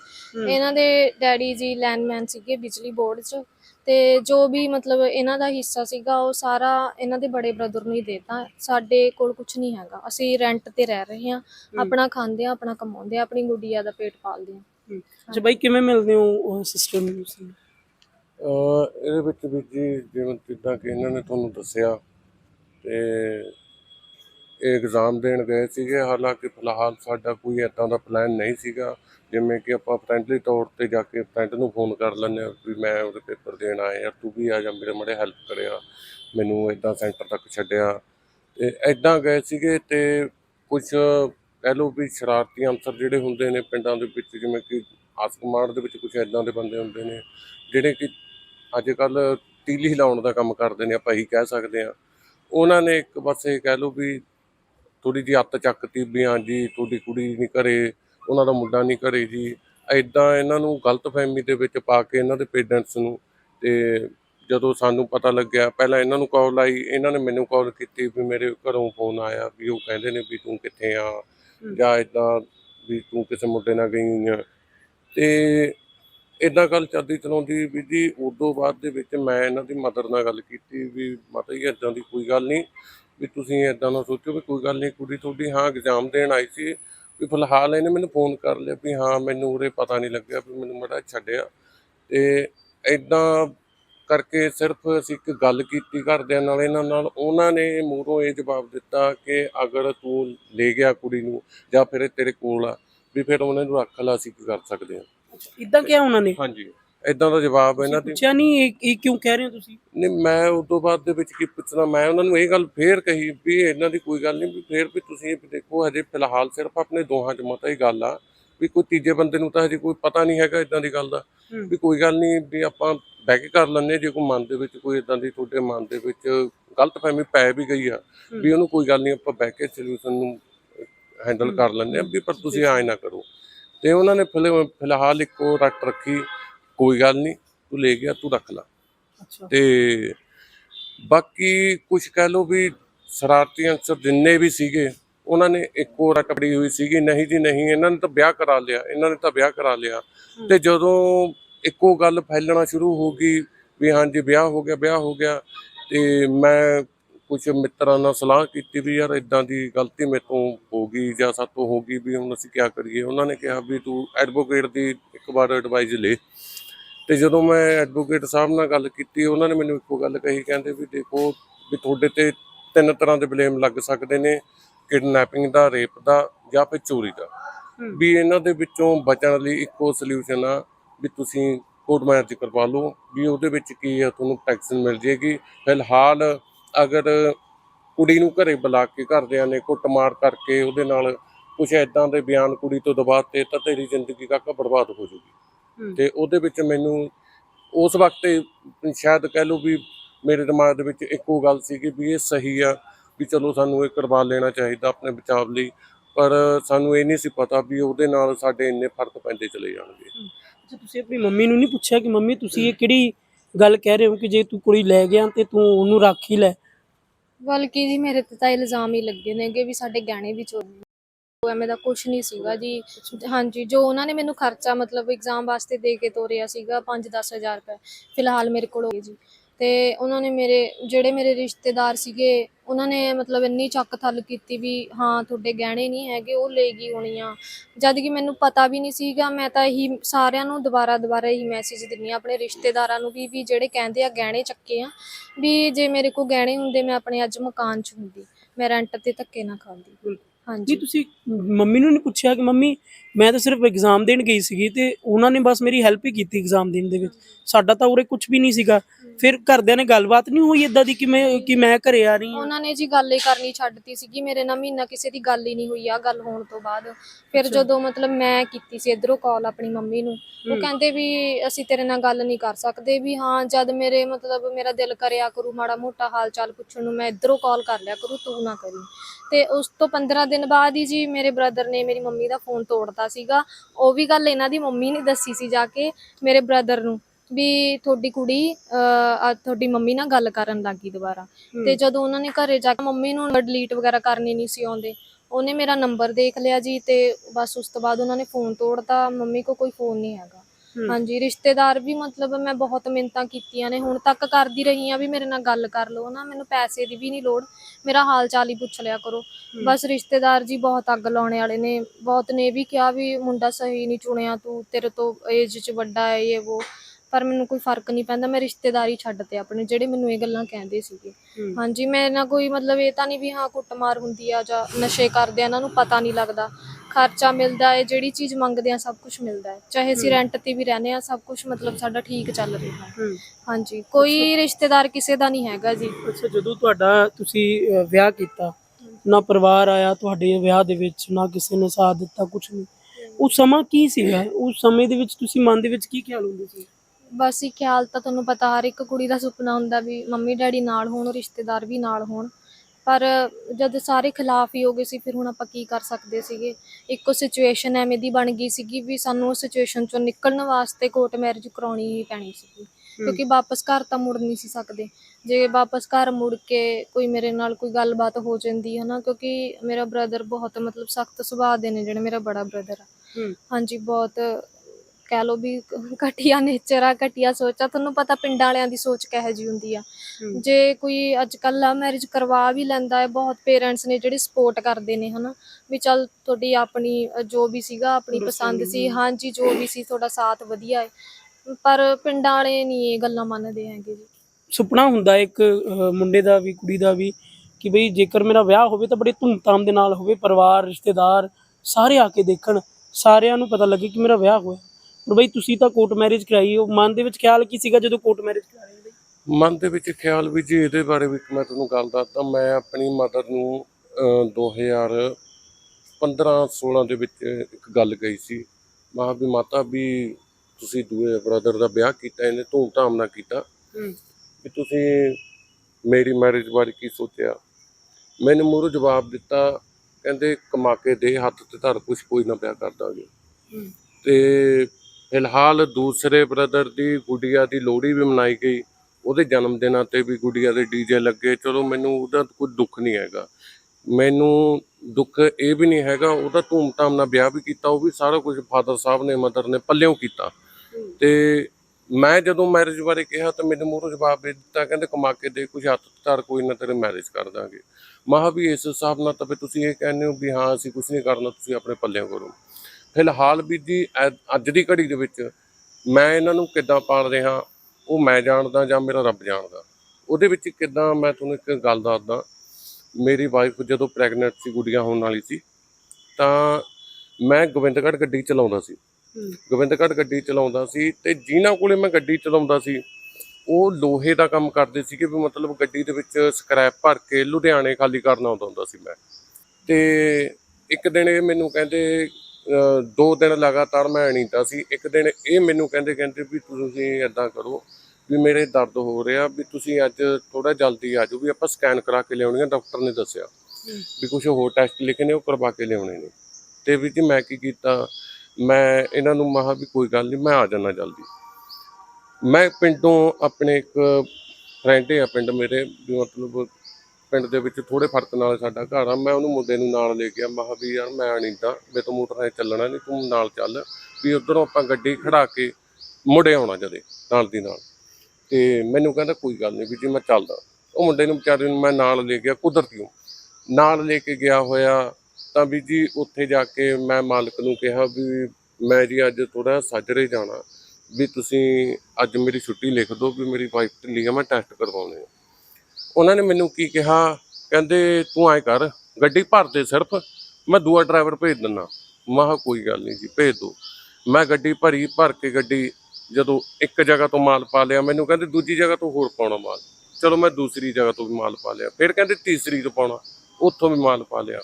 ਇਹਨਾਂ ਦੇ ਡੈਡੀ ਜੀ ਲੈਂਡਮੈਨ ਸੀਗੇ ਬਿਜਲੀ ਬੋਰਡ 'ਚ। ਤੇ ਜੋ ਵੀ ਮਤਲਬ ਇਹਨਾਂ ਦਾ ਹਿੱਸਾ ਸੀਗਾ ਉਹ ਸਾਰਾ ਇਹਨਾਂ ਦੇ ਬੜੇ ਬ੍ਰਦਰ ਨੂੰ ਹੀ ਦੇਤਾ। ਸਾਡੇ ਕੋਲ ਕੁਝ ਨਹੀਂ ਹੈਗਾ। ਅਸੀਂ ਰੈਂਟ ਤੇ ਰਹਿ ਰਹੇ ਹਾਂ। ਆਪਣਾ ਖਾਂਦੇ ਆ ਆਪਣਾ ਕਮਾਉਂਦੇ ਆ ਆਪਣੀ ਗੁੱਡੀਆ ਦਾ ਪੇਟ ਪਾਲਦੇ ਆ ਅੱਛਾ ਬਾਈ ਕਿਵੇਂ ਮਿਲਦੇ ਹੋ ਸਿਸਟਮ ਨੂੰ ਤੁਸੀਂ? ਇਹਦੇ ਵਿੱਚ ਵੀ ਜੀ ਜਿਵੇਂ ਜਿੱਦਾਂ ਕਿ ਇਹਨਾਂ ਨੇ ਤੁਹਾਨੂੰ ਦੱਸਿਆ ਤੇ ਐਗਜ਼ਾਮ ਦੇਣ ਗਏ ਸੀਗੇ। ਹਾਲਾਂਕਿ ਫਿਲਹਾਲ ਸਾਡਾ ਕੋਈ ਏਦਾਂ ਦਾ ਪਲਾਨ ਨਹੀਂ ਸੀਗਾ। ਜਿਵੇਂ ਕਿ ਆਪਾਂ ਫਰੈਂਡਲੀ ਤੌਰ ਤੇ ਜਾ ਕੇ ਫਰੈਂਡ ਨੂੰ ਫੋਨ ਕਰ ਲੈਂਦੇ ਹਾਂ ਵੀ ਮੈਂ ਉਹਦੇ ਪੇਪਰ ਦੇਣ ਆਇਆ ਯਾਰ, ਤੂੰ ਵੀ ਆ ਜਾ, ਮੇਰੇ ਮੜੇ ਹੈਲਪ ਕਰਿਆ। ਮੈਨੂੰ ਇਦਾਂ ਸੈਂਟਰ ਤੱਕ ਛੱਡਿਆ। ਤੇ ਇਦਾਂ ਗਏ ਸੀਗੇ ਤੇ ਕੁਝ ਕਹਿ ਲਓ ਵੀ ਸ਼ਰਾਰਤੀ ਅਨਸਰ ਜਿਹੜੇ ਹੁੰਦੇ ਨੇ ਪਿੰਡਾਂ ਦੇ ਵਿੱਚ, ਜਿਵੇਂ ਕਿ ਆਸ ਕਮਾਂਡ ਦੇ ਵਿੱਚ ਕੁਝ ਇਦਾਂ ਦੇ ਬੰਦੇ ਹੁੰਦੇ ਨੇ, ਜਿਹੜੇ ਕਿ ਅੱਜ ਕੱਲ ਤੀਲੀ ਹਿਲਾਉਣ ਦਾ ਕੰਮ ਕਰਦੇ ਨੇ, ਆਪਾਂ ਇਹੀ ਕਹਿ ਸਕਦੇ ਆ ਉਹਨਾਂ ਨੇ ਇੱਕ ਬਸ ਇਹ ਕਹਿ ਲਓ ਵੀ ਥੋੜੀ ਜਿਹੀ ਅੱਤ ਚੱਕਤੀ ਵੀ ਹਾਂ ਜੀ ਤੁਹਾਡੀ ਕੁੜੀ ਨਹੀਂ ਘਰੇ ਉਹਨਾਂ ਦਾ ਮੁੰਡਾ ਨਹੀਂ ਘਰੇ ਜੀ। ਐਦਾਂ ਇਹਨਾਂ ਨੂੰ ਗਲਤਫਹਿਮੀ ਦੇ ਵਿੱਚ ਪਾ ਕੇ ਇਹਨਾਂ ਦੇ ਪੇਰੈਂਟਸ ਨੂੰ ਤੇ ਜਦੋਂ ਸਾਨੂੰ ਪਤਾ ਲੱਗਿਆ ਪਹਿਲਾਂ ਇਹਨਾਂ ਨੂੰ ਕਾਲ ਆਈ ਇਹਨਾਂ ਨੇ ਮੈਨੂੰ ਕਾਲ ਕੀਤੀ ਵੀ ਮੇਰੇ ਘਰੋਂ ਫੋਨ ਆਇਆ ਵੀ ਉਹ ਕਹਿੰਦੇ ਨੇ ਵੀ ਤੂੰ ਕਿੱਥੇ ਆ ਜਾਂ ਇਦਾਂ ਵੀ ਤੂੰ ਕਿਸੇ ਮੁੰਡੇ ਨਾਲ ਗਈ ਹੋਈ ਆ। ਤੇ ਇਦਾਂ ਗੱਲ ਚੱਲਦੀ ਚਲਾਉਂਦੀ ਵੀ ਜੀ ਉਦੋਂ ਬਾਅਦ ਦੇ ਵਿੱਚ ਮੈਂ ਇਹਨਾਂ ਦੀ ਮਦਰ ਨਾਲ ਗੱਲ ਕੀਤੀ ਵੀ ਮਾਤਾ ਜੀ ਇਦਾਂ ਦੀ ਕੋਈ ਗੱਲ ਨਹੀਂ। ਵੀ ਤੁਸੀਂ ਇਦਾਂ ਨਾ ਸੋਚੋ ਵੀ ਕੋਈ ਗੱਲ ਨਹੀਂ ਕੁੜੀ ਤੁਹਾਡੀ ਹਾਂ ਐਗਜ਼ਾਮ ਦੇਣ ਆਈ ਸੀ ਵੀ ਫਿਲਹਾਲ ਇਹਨੇ ਮੈਨੂੰ ਫੋਨ ਕਰ ਲਿਆ ਵੀ ਹਾਂ ਮੈਨੂੰ ਉਰੇ ਪਤਾ ਨਹੀਂ ਲੱਗਿਆ ਵੀ ਮੈਨੂੰ ਮੜਾ ਛੱਡਿਆ। ਤੇ ਇਦਾਂ ਕਰਕੇ ਸਿਰਫ ਅਸੀਂ ਇੱਕ ਗੱਲ ਕੀਤੀ ਘਰਦਿਆਂ ਨਾਲ ਇਹਨਾਂ ਨਾਲ ਉਹਨਾਂ ਨੇ ਮੂਹਰੋਂ ਇਹ ਜਵਾਬ ਦਿੱਤਾ ਕਿ ਅਗਰ ਤੂੰ ਲੈ ਗਿਆ ਕੁੜੀ ਨੂੰ ਜਾਂ ਫਿਰ ਇਹ ਤੇਰੇ ਕੋਲ ਆ ਵੀ ਫਿਰ ਉਹਨਾਂ ਨੂੰ ਰੱਖ ਲਾ ਅਸੀਂ ਕੀ ਕਰ ਸਕਦੇ ਹਾਂ। ਇਦਾਂ ਕਿਹਾ ਉਹਨਾਂ ਨੇ? ਹਾਂਜੀ। ਇਦਾਂ ਦਾ ਜਵਾਬ ਇਹਨਾਂ ਦੀ। ਪੁੱਛਿਆ ਨਹੀਂ ਇਹ ਇਹ ਕਿਉਂ ਕਹਿ ਰਹੇ ਹੋ ਤੁਸੀਂ? ਨਹੀਂ ਮੈਂ ਉਸ ਤੋਂ ਬਾਅਦ ਦੇ ਵਿੱਚ ਕੀ ਪੁੱਛਣਾ ਮੈਂ ਉਹਨਾਂ ਨੂੰ ਇਹ ਗੱਲ ਫੇਰ ਕਹੀ ਵੀ ਇਹਨਾਂ ਦੀ ਕੋਈ ਗੱਲ ਨਹੀਂ ਵੀ ਫੇਰ ਵੀ ਤੁਸੀਂ ਦੇਖੋ ਹਜੇ ਫਿਲਹਾਲ ਸਿਰਫ ਆਪਣੇ ਦੋਹਾਂ ਚ ਮਤਾ ਹੀ ਗੱਲ ਆ ਵੀ ਕੋਈ ਤੀਜੇ ਬੰਦੇ ਨੂੰ ਤਾਂ ਹਜੇ ਕੋਈ ਪਤਾ ਨਹੀਂ ਹੈਗਾ ਇਦਾਂ ਦੀ ਗੱਲ ਦਾ। ਵੀ ਕੋਈ ਗੱਲ ਨਹੀਂ ਵੀ ਆਪਾਂ ਬਹਿ ਕੇ ਕਰ ਲੈਂਦੇ ਹਾਂ, ਜੇ ਕੋਈ ਮਨ ਦੇ ਵਿੱਚ ਕੋਈ ਇਦਾਂ ਦੀ ਤੁਹਾਡੇ ਮਨ ਦੇ ਵਿੱਚ ਗਲਤਫਹਿਮੀ ਪੈ ਵੀ ਗਈ ਆ ਵੀ ਉਹਨੂੰ ਕੋਈ ਗੱਲ ਨਹੀਂ ਆਪਾਂ ਬਹਿ ਕੇ ਸੋਲੂਸ਼ਨ ਨੂੰ ਹੈਂਡਲ ਕਰ ਲੈਂਦੇ ਆ ਵੀ ਪਰ ਤੁਸੀਂ ਐਂ ਨਾ ਕਰੋ। ਤੇ ਉਹਨਾਂ ਨੇ ਫਿਲ- ਫਿਲਹਾਲ ਇੱਕੋ ਰੱਟ ਰੱਖੀ ਕੋਈ ਗੱਲ ਨਹੀਂ ਤੂੰ ਲੈ ਗਿਆ ਤੂੰ ਰੱਖ ਲੈ। ਤੇ ਬਾਕੀ ਕੁਝ ਕਹਿ ਲਓ ਵੀ ਸ਼ਰਾਰਤੀ ਅਨਸਰ ਜਿੰਨੇ ਵੀ ਸੀਗੇ ਉਹਨਾਂ ਨੇ ਇੱਕੋ ਰੱਟ ਫੜੀ ਹੋਈ ਸੀਗੀ ਨਹੀਂ ਜੀ ਨਹੀਂ ਇਹਨਾਂ ਨੇ ਤਾਂ ਵਿਆਹ ਕਰਾ ਲਿਆ ਇਹਨਾਂ ਨੇ ਤਾਂ ਵਿਆਹ ਕਰਾ ਲਿਆ। ਤੇ ਜਦੋਂ ਇੱਕੋ ਗੱਲ ਫੈਲਣਾ ਸ਼ੁਰੂ ਹੋ ਗਈ ਵੀ ਹਾਂਜੀ ਵਿਆਹ ਹੋ ਗਿਆ ਵਿਆਹ ਹੋ ਗਿਆ ਤੇ ਮੈਂ ਕੁਝ ਮਿੱਤਰਾਂ ਨਾਲ ਸਲਾਹ ਕੀਤੀ ਵੀ ਯਾਰ ਇਦਾਂ ਦੀ ਗਲਤੀ ਮੇਰੇ ਤੋਂ ਹੋ ਗਈ ਜਾਂ ਸਾਤੋਂ ਹੋ ਗਈ ਵੀ ਹੁਣ ਅਸੀਂ ਕੀ ਕਰੀਏ। ਉਹਨਾਂ ਨੇ ਕਿਹਾ ਵੀ ਤੂੰ ਐਡਵੋਕੇਟ ਦੀ ਇੱਕ ਵਾਰ ਐਡਵਾਈਸ ਲੈ। ਤੇ ਜਦੋਂ ਮੈਂ ਐਡਵੋਕੇਟ ਸਾਹਿਬ ਨਾਲ ਗੱਲ ਕੀਤੀ ਉਹਨਾਂ ਨੇ ਮੈਨੂੰ ਇੱਕੋ ਗੱਲ ਕਹੀ ਕਹਿੰਦੇ ਵੀ ਦੇਖੋ ਵੀ ਤੁਹਾਡੇ ਤੇ ਤਿੰਨ ਤਰ੍ਹਾਂ ਦੇ ਬਲੇਮ ਲੱਗ ਸਕਦੇ ਨੇ ਕਿਡਨੈਪਿੰਗ ਦਾ ਰੇਪ ਦਾ ਜਾਂ ਫਿਰ ਚੋਰੀ ਦਾ। ਵੀ ਇਹਨਾਂ ਦੇ ਵਿੱਚੋਂ ਬਚਣ ਲਈ ਇੱਕੋ ਸੋਲੂਸ਼ਨ ਆ ਵੀ ਤੁਸੀਂ ਕੋਰਟ ਮੈਰਿਜ ਕਰਵਾ ਲਓ ਵੀ ਉਹਦੇ ਵਿੱਚ ਕੀ ਆ ਤੁਹਾਨੂੰ ਪ੍ਰੋਟੈਕਸ਼ਨ ਮਿਲ ਜੇਗੀ ਫਿਲਹਾਲ ਅਗਰ ਕੁੜੀ ਨੂੰ ਘਰੇ ਬੁਲਾ ਕੇ ਘਰਦਿਆਂ ਨੇ ਕੁੱਟਮਾਰ ਕਰਕੇ ਉਹਦੇ ਨਾਲ ਕੁਝ ਐਦਾਂ ਦੇ ਬਿਆਨ ਕੁੜੀ ਤੋਂ ਦਬਾਤੇ ਤਾਂ ਤੇਰੀ ਜ਼ਿੰਦਗੀ ਕਾਕਾ ਬਰਬਾਦ ਹੋ ਜਾਊਗੀ ਹੂੰ। ਤੇ ਉਹਦੇ ਵਿੱਚ ਮੈਨੂੰ ਉਸ ਵਕਤ ਸ਼ਾਇਦ ਕਹਿ ਲਓ ਵੀ ਮੇਰੇ ਦਿਮਾਗ ਦੇ ਵਿੱਚ ਇੱਕੋ ਗੱਲ ਸੀ ਕਿ ਵੀ ਇਹ ਸਹੀ ਆ ਵੀ ਚਲੋ ਸਾਨੂੰ ਇਹ ਕਰਵਾ ਲੈਣਾ ਚਾਹੀਦਾ ਆਪਣੇ ਬਚਾਅ ਲਈ ਪਰ ਸਾਨੂੰ ਇਹ ਨਹੀਂ ਸੀ ਪਤਾ ਵੀ ਉਹਦੇ ਨਾਲ ਸਾਡੇ ਇੰਨੇ ਫ਼ਰਕ ਪੈਂਦੇ ਚਲੇ ਜਾਣਗੇ। ਅੱਛਾ ਤੁਸੀਂ ਆਪਣੀ ਮੰਮੀ ਨੂੰ ਨਹੀਂ ਪੁੱਛਿਆ ਕਿ ਮੰਮੀ ਤੁਸੀਂ ਇਹ ਕਿਹੜੀ ਗੱਲ ਕਹਿ ਰਹੇ ਹੋ ਕਿ ਜੇ ਤੂੰ ਕੁੜੀ ਲੈ ਗਿਆ ਤੇ ਤੂੰ ਉਹਨੂੰ ਰੱਖ ਹੀ ਲੈ? ਬਲਕਿ ਜੀ ਮੇਰੇ ਤੇ ਤਾਂ ਇਲਜ਼ਾਮ ਹੀ ਲੱਗੇ ਨੇਗੇ ਵੀ ਸਾਡੇ ਗਹਿਣੇ ਵੀ ਚੋਰੀ ਐਵੇਂ ਦਾ ਕੁਝ ਨਹੀਂ ਸੀਗਾ ਜੀ। ਹਾਂਜੀ ਜੋ ਉਹਨਾਂ ਨੇ ਮੈਨੂੰ ਖਰਚਾ ਮਤਲਬ ਐਗਜ਼ਾਮ ਵਾਸਤੇ ਦੇ ਕੇ ਤੋਰਿਆ ਸੀਗਾ 5-10 ਹਜ਼ਾਰ ਰੁਪਏ ਫਿਲਹਾਲ ਮੇਰੇ ਕੋਲ ਹੋ ਗਏ ਜੀ। ਤੇ ਉਹਨਾਂ ਨੇ ਮੇਰੇ ਜਿਹੜੇ ਮੇਰੇ ਰਿਸ਼ਤੇਦਾਰ ਸੀਗੇ ਉਹਨਾਂ ਨੇ ਮਤਲਬ ਇੰਨੀ ਚੱਕ ਥੱਲ ਕੀਤੀ ਵੀ ਹਾਂ ਤੁਹਾਡੇ ਗਹਿਣੇ ਨਹੀਂ ਹੈਗੇ ਉਹ ਲੈ ਗਈ ਹੋਣੀ ਆ। ਜਦ ਕਿ ਮੈਨੂੰ ਪਤਾ ਵੀ ਨਹੀਂ ਸੀਗਾ ਮੈਂ ਤਾਂ ਇਹੀ ਸਾਰਿਆਂ ਨੂੰ ਦੁਬਾਰਾ ਦੁਬਾਰਾ ਇਹੀ ਮੈਸੇਜ ਦਿੰਨੀ ਆ ਆਪਣੇ ਰਿਸ਼ਤੇਦਾਰਾਂ ਨੂੰ ਵੀ ਵੀ ਜਿਹੜੇ ਕਹਿੰਦੇ ਆ ਗਹਿਣੇ ਚੱਕੇ ਆ ਵੀ ਜੇ ਮੇਰੇ ਕੋਲ ਗਹਿਣੇ ਹੁੰਦੇ ਮੈਂ ਆਪਣੇ ਅੱਜ ਮਕਾਨ 'ਚ ਹੁੰਦੀ ਮੈਂ ਰੈਂਟ ਤੇ ਧੱਕੇ ਨਾ ਖਾਂਦੀ। ਹਾਂਜੀ। ਤੁਸੀਂ ਮੰਮੀ ਨੂੰ ਨਹੀਂ ਪੁੱਛਿਆ ਕਿ ਮੰਮੀ ਮੈਂ ਤਾਂ ਸਿਰਫ ਐਗਜ਼ਾਮ ਦੇਣ ਗਈ ਸੀਗੀ ਤੇ ਉਹਨਾਂ ਨੇ ਬਸ ਮੇਰੀ ਹੈਲਪ ਹੀ ਕੀਤੀ ਐਗਜ਼ਾਮ ਦੇਣ ਦੇ ਵਿੱਚ। ਸਾਡਾ ਤਾਂ ਉਰੇ ਕੁਝ ਵੀ ਨਹੀਂ ਸੀਗਾ। ਫਿਰ ਘਰਦਿਆਂ ਨੇ ਗੱਲਬਾਤ ਨਹੀਂ ਹੋਈ ਇਦਾਂ ਦੀ ਕਿ ਮੈਂ ਕਿ ਮੈਂ ਘਰੇ ਆ ਰਹੀ ਹਾਂ? ਉਹਨਾਂ ਨੇ ਜੀ ਗੱਲ ਹੀ ਕਰਨੀ ਛੱਡਤੀ ਸੀਗੀ। ਮੇਰੇ ਨਾਲ ਮਹੀਨਾ ਕਿਸੇ ਦੀ ਗੱਲ ਹੀ ਨਹੀਂ ਹੋਈ ਆ ਗੱਲ ਹੋਣ ਤੋਂ ਬਾਅਦ। ਫਿਰ ਜਦੋਂ ਮਤਲਬ ਮੈਂ ਕੀਤੀ ਸੀ ਇਧਰੋਂ ਕਾਲ ਆਪਣੀ ਮੰਮੀ ਨੂੰ ਉਹ। ਕਹਿੰਦੇ ਵੀ ਅਸੀਂ ਤੇਰੇ ਨਾਲ ਗੱਲ ਨਹੀਂ ਕਰ ਸਕਦੇ ਵੀ ਹਾਂ ਜਦ ਮੇਰੇ ਮਤਲਬ ਮੇਰਾ ਦਿਲ ਕਰਿਆ ਕਰੂ ਮਾੜਾ ਮੋਟਾ ਹਾਲ ਚਾਲ ਪੁੱਛਣ ਨੂੰ ਮੈਂ ਇਧਰੋਂ ਕਾਲ ਕਰ ਲਿਆ ਕਰੂ ਤੂੰ ਨਾ ਕਰੀ। ਤੇ ਉਸ ਤੋਂ 15 ਦਿਨ ਬਾਅਦ ਹੀ ਜੀ ਮੇਰੇ ਬ੍ਰਦਰ ਨੇ ਮੇਰੀ ਮੰਮੀ ਦਾ ਫੋਨ ਤੋੜਤਾ। ਸੀਗਾ। ਉਹ ਵੀ ਗੱਲ ਇਹਨਾਂ ਦੀ ਮੰਮੀ ਨੇ ਦੱਸੀ ਸੀ ਜਾ ਕੇ ਮੇਰੇ ਬ੍ਰਦਰ ਨੂੰ ਵੀ ਤੁਹਾਡੀ ਕੁੜੀ ਅਹ, ਤੁਹਾਡੀ ਮੰਮੀ ਨਾਲ ਗੱਲ ਕਰਨ ਲੱਗੀ ਦੁਬਾਰਾ। ਤੇ ਜਦੋਂ ਉਹਨਾਂ ਨੇ ਘਰੇ ਜਾ ਕੇ ਮੰਮੀ ਨੂੰ ਡਿਲੀਟ ਵਗੈਰਾ ਕਰਨੀ ਨਹੀਂ ਸੀ ਆਉਂਦੇ ਉਹਨੇ ਮੇਰਾ ਨੰਬਰ ਦੇਖ ਲਿਆ ਜੀ ਤੇ ਬਸ ਉਸ ਤੋਂ ਬਾਅਦ ਉਹਨਾਂ ਨੇ ਫੋਨ ਤੋੜਤਾ। ਮੰਮੀ ਕੋ ਕੋਈ ਫੋਨ ਨਹੀਂ ਹੈਗਾ। ਹਾਂਜੀ ਰਿਸ਼ਤੇਦਾਰ ਵੀ ਮਤਲਬ ਮੈਂ ਬਹੁਤ ਮਿੰਤਾਂ ਕੀਤੀਆਂ ਨੇ ਹੁਣ ਤੱਕ ਕਰਦੀ ਰਹੀ ਆ ਵੀ ਮੇਰੇ ਨਾਲ ਗੱਲ ਕਰ ਲਓ ਨਾ ਮੈਨੂੰ ਪੈਸੇ ਦੀ ਵੀ ਨਹੀਂ ਲੋੜ ਮੇਰਾ ਹਾਲ ਚਾਲ ਹੀ ਪੁੱਛ ਲਿਆ ਕਰੋ। ਬਸ ਰਿਸ਼ਤੇਦਾਰ ਜੀ ਬਹੁਤ ਅੱਗ ਲਾਉਣੇ ਵਾਲੇ ਨੇ ਬਹੁਤ ਨੇ ਵੀ ਕਿਹਾ ਵੀ ਮੁੰਡਾ ਸਹੀ ਨਹੀਂ ਚੁਣਿਆ ਤੂੰ ਤੇਰੇ ਤੋਂ ਏਜ 'ਚ ਵੱਡਾ ਹੈ ਇਹ ਉਹ ਪਰ ਮੈਨੂੰ ਕੋਈ ਫ਼ਰਕ ਨਹੀਂ ਪੈਂਦਾ ਮੈਂ ਰਿਸ਼ਤੇਦਾਰੀ ਛੱਡ ਤੇ ਆਪਣੇ ਜਿਹੜੇ ਮੈਨੂੰ ਇਹ ਗੱਲਾਂ ਕਹਿੰਦੇ ਸੀਗੇ। ਹਾਂਜੀ ਮੈਂ ਨਾ ਕੋਈ ਮਤਲਬ ਇਹ ਤਾਂ ਨਹੀਂ ਵੀ ਹਾਂ ਕੁੱਟਮਾਰ ਹੁੰਦੀ ਆ ਜਾਂ ਨਸ਼ੇ ਕਰਦੇ ਆ ਇਹਨਾਂ ਨੂੰ ਪਤਾ ਨਹੀਂ ਲੱਗਦਾ। ਖਰਚਾ ਮਿਲਦਾ ਹੈ ਜਿਹੜੀ ਚੀਜ਼ ਮੰਗਦੇ ਆ ਸਭ ਕੁਝ ਮਿਲਦਾ ਹੈ। ਚਾਹੇ ਅਸੀਂ ਰੈਂਟ ਤੇ ਵੀ ਰਹਨੇ ਆ ਸਭ ਕੁਝ ਮਤਲਬ ਸਾਡਾ ਠੀਕ ਚੱਲ ਰਿਹਾ ਹੈ। ਹੂੰ। ਹਾਂਜੀ ਕੋਈ ਰਿਸ਼ਤੇਦਾਰ ਕਿਸੇ ਦਾ ਨਹੀਂ ਹੈਗਾ ਜੀ। ਅੱਛਾ ਜਦੋਂ ਤੁਹਾਡਾ ਤੁਸੀਂ ਵਿਆਹ ਕੀਤਾ ਨਾ ਪਰਿਵਾਰ ਆਇਆ ਤੁਹਾਡੇ ਵਿਆਹ ਦੇ ਵਿੱਚ ਨਾ ਕਿਸੇ ਨੇ ਸਾਥ ਦਿੱਤਾ ਕੁਝ ਨਹੀਂ ਉਹ ਸਮਾਂ ਕੀ ਸੀਗਾ? ਉਸ ਸਮੇਂ ਦੇ ਵਿੱਚ ਤੁਸੀਂ ਮਨ ਦੇ ਵਿੱਚ ਕੀ ਖਿਆਲ ਹੁੰਦੇ ਸੀ? ਬਸ ਇਹ ਖਿਆਲ ਤਾਂ ਤੁਹਾਨੂੰ ਪਤਾ ਹਰ ਇੱਕ ਕੁੜੀ ਦਾ ਸੁਪਨਾ ਹੁੰਦਾ ਵੀ ਮੰਮੀ ਡੈਡੀ ਨਾਲ ਹੋਣ ਰਿਸ਼ਤੇਦਾਰ ਵੀ ਨਾਲ ਹੋਣ। ਪਰ ਜਦ ਸਾਰੇ ਖਿਲਾਫ ਹੀ ਹੋ ਗਏ ਸੀ ਫਿਰ ਹੁਣ ਆਪਾਂ ਕੀ ਕਰ ਸਕਦੇ ਸੀਗੇ? ਇੱਕੋ ਸਿਚੁਏਸ਼ਨ ਐਵੇਂ ਦੀ ਬਣ ਗਈ ਸੀਗੀ ਵੀ ਸਾਨੂੰ ਉਸ ਸਿਚੁਏਸ਼ਨ ਚੋਂ ਨਿਕਲਣ ਵਾਸਤੇ ਕੋਰਟ ਮੈਰਿਜ ਕਰਾਉਣੀ ਹੀ ਪੈਣੀ ਸੀਗੀ। ਕਿਉਂਕਿ ਵਾਪਸ ਘਰ ਤਾਂ ਮੁੜ ਨਹੀਂ ਸੀ ਸਕਦੇ। ਜੇ ਵਾਪਸ ਘਰ ਮੁੜ ਕੇ ਕੋਈ ਮੇਰੇ ਨਾਲ ਕੋਈ ਗੱਲਬਾਤ ਹੋ ਜਾਂਦੀ ਹੈ ਨਾ ਕਿਉਂਕਿ ਮੇਰਾ ਬ੍ਰਦਰ ਬਹੁਤ ਮਤਲਬ ਸਖਤ ਸੁਭਾਅ ਦੇ ਨੇ ਜਿਹੜਾ ਮੇਰਾ ਬੜਾ ਬ੍ਰਦਰ ਆ। ਹਾਂਜੀ ਬਹੁਤ ਕਹਿ ਲੋ ਵੀ ਘਟੀਆ ਨੇਚਰ ਆ ਘਟੀਆ ਸੋਚ ਆ ਤੁਹਾਨੂੰ ਪਤਾ ਪਿੰਡਾਂ ਵਾਲਿਆਂ ਦੀ ਸੋਚ ਕਿਹੋ ਜੀ ਹੁੰਦੀ ਆ। ਜੇ ਕੋਈ ਅੱਜ ਕੱਲ੍ਹ ਲਵ ਮੈਰਿਜ ਕਰਵਾ ਵੀ ਲੈਂਦਾ ਹੈ ਬਹੁਤ ਪੇਰੈਂਟਸ ਨੇ ਜਿਹੜੇ ਸਪੋਰਟ ਕਰਦੇ ਨੇ ਹਨਾ ਵੀ ਚੱਲ ਤੁਹਾਡੀ ਆਪਣੀ ਜੋ ਵੀ ਸੀਗਾ ਆਪਣੀ ਪਸੰਦ ਸੀ ਹਾਂਜੀ ਜੋ ਵੀ ਸੀ ਤੁਹਾਡਾ ਸਾਥ ਵਧੀਆ ਹੈ। ਪਰ ਪਿੰਡਾਂ ਵਾਲੇ ਨਹੀਂ ਇਹ ਗੱਲਾਂ ਮੰਨਦੇ ਹੈਗੇ ਜੀ। ਸੁਪਨਾ ਹੁੰਦਾ ਇੱਕ ਮੁੰਡੇ ਦਾ ਵੀ ਕੁੜੀ ਦਾ ਵੀ ਕਿ ਬਈ ਜੇਕਰ ਮੇਰਾ ਵਿਆਹ ਹੋਵੇ ਤਾਂ ਬੜੇ ਧੂਮਧਾਮ ਦੇ ਨਾਲ ਹੋਵੇ ਪਰਿਵਾਰ ਰਿਸ਼ਤੇਦਾਰ ਸਾਰੇ ਆ ਕੇ ਦੇਖਣ ਸਾਰਿਆਂ ਨੂੰ ਪਤਾ ਲੱਗੇ ਕਿ ਮੇਰਾ ਵਿਆਹ ਹੋਇਆ। ਪਰ ਬਈ ਤੁਸੀਂ ਤਾਂ ਕੋਰਟ ਮੈਰਿਜ ਕਰਾਈ ਉਹ ਮਨ ਦੇ ਵਿੱਚ ਖਿਆਲ ਕੀ ਸੀਗਾ ਜਦੋਂ ਕੋਰਟ ਮੈਰਿਜ ਕਰਾ ਰਹੇ ਹੋ ਮਨ ਦੇ ਵਿੱਚ ਖਿਆਲ ਵੀ ਜੀ ਇਹਦੇ ਬਾਰੇ ਵੀ ਇੱਕ ਮੈਂ ਤੁਹਾਨੂੰ ਗੱਲ ਦੱਸਦਾ ਮੈਂ ਆਪਣੀ ਮਦਰ ਨੂੰ ਅਹ, 2015-16 ਦੇ ਵਿੱਚ ਇੱਕ ਗੱਲ ਕਹੀ ਸੀ। ਮਾਂ ਵੀ ਮਾਤਾ ਵੀ ਤੁਸੀਂ ਦੂਏ ਬ੍ਰਦਰ ਦਾ ਵਿਆਹ ਕੀਤਾ ਇਹਨੇ ਧੂਮ-ਧਾਮ ਨਾਲ ਕੀਤਾ। ਹੂੰ। ਵੀ ਤੁਸੀਂ ਮੇਰੀ ਮੈਰਿਜ ਬਾਰੇ ਕੀ ਸੋਚਿਆ? ਮੈਨੂੰ ਮੂਹਰੋਂ ਜਵਾਬ ਦਿੱਤਾ ਕਹਿੰਦੇ ਕਮਾ ਕੇ ਦੇ ਹੱਥ ਤੇ ਧਰ ਕੁਛ ਕੋਈ ਨਾ ਵਿਆਹ ਕਰ ਦਾਂਗੇ। ਹੂੰ। ਤੇ ਫਿਲਹਾਲ ਦੂਸਰੇ ਬ੍ਰਦਰ ਦੀ ਗੁੱਡੀਆ ਦੀ ਲੋਹੜੀ ਵੀ ਮਨਾਈ ਗਈ। ਉਹਦੇ ਜਨਮ ਦਿਨਾਂ ਤੇ ਵੀ ਗੁੱਡੀਆ ਦੇ ਡੀਜੇ ਲੱਗੇ। ਚਲੋ ਮੈਨੂੰ ਉਹਦਾ ਕੋਈ ਦੁੱਖ ਨਹੀਂ ਹੈਗਾ। ਮੈਨੂੰ ਦੁੱਖ ਇਹ ਵੀ ਨਹੀਂ ਹੈਗਾ, ਉਹਦਾ ਧੂਮ-ਧਾਮ ਨਾਲ ਵਿਆਹ ਵੀ ਕੀਤਾ, ਉਹ ਵੀ ਸਾਰਾ ਕੁਝ ਫਾਦਰ ਸਾਹਿਬ ਨੇ ਮਦਰ ਨੇ ਪੱਲਿਓਂ ਕੀਤਾ। ਤੇ ਮੈਂ ਜਦੋਂ ਮੈਰਿਜ ਬਾਰੇ ਕਿਹਾ ਤਾਂ ਮੈਨੂੰ ਮੂਹਰੋਂ ਜਵਾਬ ਦੇ ਦਿੱਤਾ, ਕਹਿੰਦੇ ਕਮਾ ਕੇ ਦੇ, ਕੁਝ ਹੱਥ ਧਰ, ਕੋਈ ਨਾ ਤੇਰੇ ਮੈਰਿਜ ਕਰ ਦਾਂਗੇ। ਮਹਾ ਵੀ ਇਸ ਹਿਸਾਬ ਨਾਲ ਤਾਂ ਫਿਰ ਤੁਸੀਂ ਇਹ ਕਹਿੰਦੇ ਹੋ ਵੀ ਹਾਂ, ਅਸੀਂ ਕੁਝ ਨਹੀਂ ਕਰਨਾ, ਤੁਸੀਂ ਆਪਣੇ ਪੱਲਿਓਂ ਕਰੋ। ਫਿਲਹਾਲ ਵੀ ਜੀ ਅੱਜ ਦੀ ਘੜੀ ਦੇ ਵਿੱਚ ਮੈਂ ਇਹਨਾਂ ਨੂੰ ਕਿੱਦਾਂ ਪਾਲ ਰਿਹਾ ਉਹ ਮੈਂ ਜਾਣਦਾ ਜਾਂ ਮੇਰਾ ਰੱਬ ਜਾਣਦਾ। ਉਹਦੇ ਵਿੱਚ ਕਿੱਦਾਂ ਮੈਂ ਤੁਹਾਨੂੰ ਇੱਕ ਗੱਲ ਦੱਸਦਾ ਮੇਰੀ ਵਾਈਫ ਜਦੋਂ ਪ੍ਰੈਗਨੈਂਟ ਸੀ ਗੁੱਡੀਆਂ ਹੋਣ ਵਾਲੀ ਸੀ ਤਾਂ ਮੈਂ ਗੋਬਿੰਦਗੜ੍ਹ ਗੱਡੀ ਚਲਾਉਂਦਾ ਸੀ। ਹੂੰ। ਗੋਬਿੰਦਗੜ੍ਹ ਗੱਡੀ ਚਲਾਉਂਦਾ ਸੀ ਤੇ ਜਿਨ੍ਹਾਂ ਕੋਲੇ ਮੈਂ ਗੱਡੀ ਚਲਾਉਂਦਾ ਸੀ ਉਹ ਲੋਹੇ ਦਾ ਕੰਮ ਕਰਦੇ ਸੀਗੇ ਵੀ ਮਤਲਬ ਗੱਡੀ ਦੇ ਵਿੱਚ ਸਕ੍ਰੈਪ ਭਰ ਕੇ ਲੁਧਿਆਣੇ ਖਾਲੀ ਕਰਨ ਆਉਂਦਾ ਹੁੰਦਾ ਸੀ ਮੈਂ। ਤੇ ਇੱਕ ਦਿਨ ਇਹ ਮੈਨੂੰ ਕਹਿੰਦੇ ਦੋ ਦਿਨ ਲਗਾਤਾਰ ਮੈਂ ਅਣੀਤਾ ਸੀ। ਇੱਕ ਦਿਨ ਇਹ ਮੈਨੂੰ ਕਹਿੰਦੇ ਕਹਿੰਦੇ ਵੀ ਤੁਸੀਂ ਇਦਾਂ ਕਰੋ ਵੀ ਮੇਰੇ ਦਰਦ ਹੋ ਰਿਹਾ ਵੀ ਤੁਸੀਂ ਅੱਜ ਥੋੜਾ ਜਲਦੀ ਆ ਜਾਓ ਵੀ ਆਪਾਂ ਸਕੈਨ ਕਰਾ ਕੇ ਲਿਆਉਣੀ ਆ ਡਾਕਟਰ ਨੇ ਦੱਸਿਆ ਵੀ ਕੁਝ ਹੋਰ ਟੈਸਟ ਲਿਖੇ ਨੇ ਉਹ ਕਰਵਾ ਕੇ ਲਿਆਉਣੇ ਨੇ। ਤੇ ਵੀ ਜੀ ਮੈਂ ਕੀ ਕੀਤਾ ਮੈਂ ਇਹਨਾਂ ਨੂੰ ਮਹਾ ਵੀ ਕੋਈ ਗੱਲ ਨਹੀਂ ਮੈਂ ਆ ਜਾਣਾ ਜਲਦੀ। ਮੈਂ ਪਿੰਡੋਂ ਆਪਣੇ ਇੱਕ ਫਰੈਂਡ ਆ ਪਿੰਡ ਮੇਰੇ ਵੀ ਮਤਲਬ ਪਿੰਡ ਦੇ ਵਿੱਚ ਥੋੜੇ ਫ਼ਰਕ ਨਾਲ ਸਾਡਾ ਘਰ ਆ, ਮੈਂ ਉਹਨੂੰ ਮੁੰਡੇ ਨੂੰ ਨਾਲ ਲੈ ਗਿਆ ਮਹਾ ਵੀ ਯਾਰ ਮੈਂ ਨਹੀਂ ਤਾਂ ਮੇਰੇ ਤੋਂ ਮੋਟਰ ਚੱਲਣਾ ਨਹੀਂ ਤੂੰ ਨਾਲ ਚੱਲ, ਵੀ ਉਧਰੋਂ ਆਪਾਂ ਗੱਡੀ ਖੜਾ ਕੇ ਮੁੜੇ ਆਉਣਾ ਜਦੇ, ਨਾਲ ਦੀ ਨਾਲ। ਤੇ ਮੈਨੂੰ ਕਹਿੰਦਾ ਕੋਈ ਗੱਲ ਨਹੀਂ ਵੀ ਜੀ ਮੈਂ ਚੱਲਦਾ। ਉਹ ਮੁੰਡੇ ਨੂੰ ਵਿਚਾਰੇ ਨੂੰ ਮੈਂ ਨਾਲ ਲੈ ਗਿਆ ਕੁਦਰਤੀ ਨਾਲ ਲੈ ਕੇ ਗਿਆ ਹੋਇਆ ਤਾਂ ਵੀ ਜੀ ਉੱਥੇ ਜਾ ਕੇ ਮੈਂ ਮਾਲਕ ਨੂੰ ਕਿਹਾ ਵੀ ਮੈਂ ਜੀ ਅੱਜ ਥੋੜਾ ਸਾਜਰੇ ਜਾਣਾ, ਵੀ ਤੁਸੀਂ ਅੱਜ ਮੇਰੀ ਛੁੱਟੀ ਲਿਖ ਦਿਓ, ਵੀ ਮੇਰੀ ਵਾਈਫ ਢਿੱਲੀ ਆ ਮੈਂ ਟੈਸਟ ਕਰਵਾਉਣੇ ਆ। ਉਹਨਾਂ ਨੇ ਮੈਨੂੰ ਕੀ ਕਿਹਾ? ਕਹਿੰਦੇ, ਤੂੰ ਐ ਕਰ, ਗੱਡੀ ਭਰ ਦੇ ਸਿਰਫ, ਮੈਂ ਦੂਆ ਡਰਾਈਵਰ ਭੇਜ ਦਿੰਦਾ। ਮਹਾ ਕੋਈ ਗੱਲ ਨਹੀਂ ਜੀ, ਭੇਜ ਦਿਓ ਮੈਂ ਗੱਡੀ ਭਰੀ, ਭਰ ਕੇ ਗੱਡੀ ਜਦੋਂ ਇੱਕ ਜਗ੍ਹਾ ਤੋਂ ਮਾਲ ਪਾ ਲਿਆ, ਮੈਨੂੰ ਕਹਿੰਦੇ, ਦੂਜੀ ਜਗ੍ਹਾ ਤੋਂ ਹੋਰ ਪਾਉਣਾ ਮਾਲ। ਚਲੋ, ਮੈਂ ਦੂਸਰੀ ਜਗ੍ਹਾ ਤੋਂ ਵੀ ਮਾਲ ਪਾ ਲਿਆ। ਫਿਰ ਕਹਿੰਦੇ, ਤੀਸਰੀ ਤੋਂ ਪਾਉਣਾ। ਉੱਥੋਂ ਵੀ ਮਾਲ ਪਾ ਲਿਆ।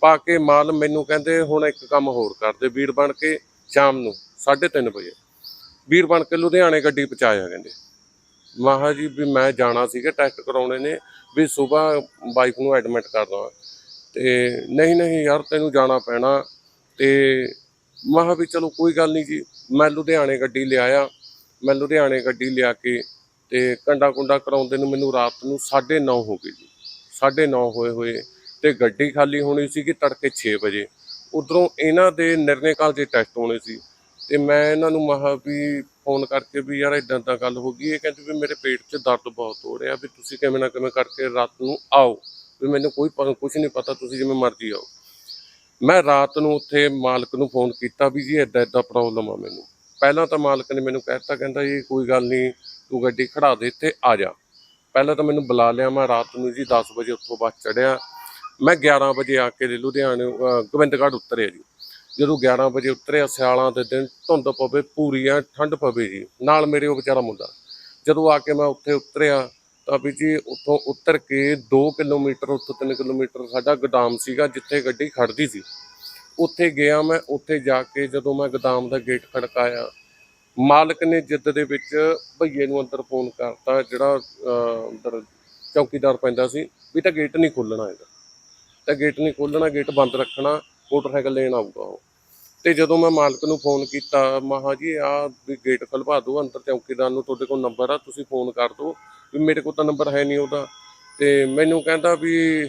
ਪਾ ਕੇ ਮਾਲ ਮੈਨੂੰ ਕਹਿੰਦੇ, ਹੁਣ ਇੱਕ ਕੰਮ ਹੋਰ ਕਰਦੇ ਵੀਰ ਬਣ ਕੇ ਸ਼ਾਮ ਨੂੰ 3:30 ਵਜੇ। ਵੀਰ ਬਣ ਕੇ ਲੁਧਿਆਣੇ ਗੱਡੀ ਪਹੁੰਚਾਇਆ, ਕਹਿੰਦੇ। ਮਹਾ ਜੀ ਵੀ ਮੈਂ ਜਾਣਾ ਸੀਗਾ ਟੈਸਟ ਕਰਾਉਣੇ ਨੇ, ਵੀ ਸਵੇਰ ਵਾਈਫ ਨੂੰ ਐਡਮਿਟ ਕਰਨਾ ਤੇ ਨਹੀਂ ਨਹੀਂ ਯਾਰ, ਤੈਨੂੰ ਜਾਣਾ ਪੈਣਾ। ਤੇ ਮਹਾ ਵੀ ਚਲੋ ਕੋਈ ਗੱਲ ਨਹੀਂ ਜੀ, ਮੈਂ ਲੁਧਿਆਣੇ ਗੱਡੀ ਲਿਆਇਆ। ਮੈਂ ਲੁਧਿਆਣੇ ਗੱਡੀ ਲਿਆ ਕੇ ਤੇ ਕੰਡਾ ਕੁੰਡਾ ਕਰਾਉਂਦੇ ਨੂੰ ਮੈਨੂੰ ਰਾਤ ਨੂੰ 9:30 ਹੋ ਗਏ ਜੀ। 9:30 ਹੋਏ ਹੋਏ ਤੇ ਗੱਡੀ ਖਾਲੀ ਹੋਣੀ ਸੀ ਕਿ ਤੜਕੇ 6 ਵਜੇ। ਉਧਰੋਂ ਇਹਨਾਂ ਦੇ ਨਿਰਣੇ ਕਾਲ ਦੇ ਟੈਸਟ ਹੋਣੇ ਸੀ। ਤੇ ਮੈਂ ਇਹਨਾਂ ਨੂੰ ਮਹਾ ਵੀ ਫੋਨ ਕਰਕੇ ਵੀ ਯਾਰ ਇਦਾਂ ਤਾਂ ਗੱਲ ਹੋ ਗਈ, ਇਹ ਕਹਿੰਦੇ ਵੀ ਮੇਰੇ ਪੇਟ 'ਚ ਦਰਦ ਬਹੁਤ ਹੋ ਰਿਹਾ, ਵੀ ਤੁਸੀਂ ਕਿਵੇਂ ਨਾ ਕਿਵੇਂ ਕਰਕੇ ਰਾਤ ਨੂੰ ਆਓ, ਵੀ ਮੈਨੂੰ ਕੋਈ ਕੁਝ ਨਹੀਂ ਪਤਾ, ਤੁਸੀਂ ਜਿਵੇਂ ਮਰਜ਼ੀ ਆਓ। ਮੈਂ ਰਾਤ ਨੂੰ ਉੱਥੇ ਮਾਲਕ ਨੂੰ ਫੋਨ ਕੀਤਾ ਵੀ ਜੀ ਇਦਾਂ ਇਦਾਂ ਪ੍ਰੋਬਲਮ ਆ ਮੈਨੂੰ। ਪਹਿਲਾਂ ਤਾਂ ਮਾਲਕ ਨੇ ਮੈਨੂੰ ਕਹਿਤਾ ਕਹਿੰਦਾ ਜੀ ਕੋਈ ਗੱਲ ਨਹੀਂ, ਤੂੰ ਗੱਡੀ ਖੜਾ ਦੇ, ਇੱਥੇ ਆ ਜਾ। ਪਹਿਲਾਂ ਤਾਂ ਮੈਨੂੰ ਬੁਲਾ ਲਿਆ ਮੈਂ ਰਾਤ ਨੂੰ ਜੀ 10 ਵਜੇ ਉੱਥੋਂ ਬੱਸ ਚੜਿਆ ਮੈਂ 11 ਵਜੇ ਆ ਕੇ ਲੁਧਿਆਣੇ ਗੋਬਿੰਦਗੜ੍ਹ ਉਤਰਿਆ ਜੀ। ਜਦੋਂ 11 ਵਜੇ ਉਤਰਿਆ, ਸਿਆਲਾਂ ਦੇ ਦਿਨ ਧੁੰਦ ਪਵੇ ਪੂਰੀ ਐ ਠੰਡ ਪਵੇ ਜੀ। ਨਾਲ ਮੇਰੇ ਉਹ ਵਿਚਾਰਾ ਮੁੰਡਾ। ਜਦੋਂ ਆ ਕੇ ਮੈਂ ਉੱਥੇ ਉਤਰਿਆ, ਤਾਂ ਵੀ ਜੀ ਉੱਥੋਂ ਉਤਰ ਕੇ 2 ਕਿਲੋਮੀਟਰ, ਉੱਥੋਂ 3 ਕਿਲੋਮੀਟਰ ਸਾਡਾ ਗੋਦਾਮ ਸੀਗਾ, ਜਿੱਥੇ ਗੱਡੀ ਖੜਦੀ ਸੀ। ਉੱਥੇ ਗਿਆ ਮੈਂ, ਉੱਥੇ ਜਾ ਕੇ ਜਦੋਂ ਮੈਂ ਗੋਦਾਮ ਦਾ ਗੇਟ ਖੜਕਾਇਆ, ਮਾਲਕ ਨੇ ਜਿੱਦ ਦੇ ਵਿੱਚ ਭਈਏ ਨੂੰ ਅੰਦਰ ਫੋਨ ਕਰਤਾ, ਜਿਹੜਾ ਅੰਦਰ ਚੌਕੀਦਾਰ ਪੈਂਦਾ ਸੀ, ਵੀ ਤਾਂ ਗੇਟ ਨਹੀਂ ਖੋਲਣਾ ਇਹਦਾ ਤਾਂ ਗੇਟ ਨਹੀਂ ਖੋਲਣਾ ਗੇਟ ਬੰਦ ਰੱਖਣਾ, ਮੋਟਰਸਾਈਕਲ ਲੈਣ ਆਊਗਾ ਉਹ। ਤੇ ਜਦੋਂ ਮੈਂ ਮਾਲਕ ਨੂੰ ਫੋਨ ਕੀਤਾ, ਮਹਾ ਜੀ ਆ ਵੀ ਗੇਟ ਖਲਵਾ ਦਿਓ ਅੰਦਰ ਚੌਕੀਦਾਰ ਨੂੰ, ਤੁਹਾਡੇ ਕੋਲ ਨੰਬਰ ਆ, ਤੁਸੀਂ ਫੋਨ ਕਰ ਦਿਓ ਵੀ ਮੇਰੇ ਕੋਲ ਤਾਂ ਨੰਬਰ ਹੈ ਨਹੀਂ ਉਹਦਾ। ਤੇ ਮੈਨੂੰ ਕਹਿੰਦਾ ਵੀ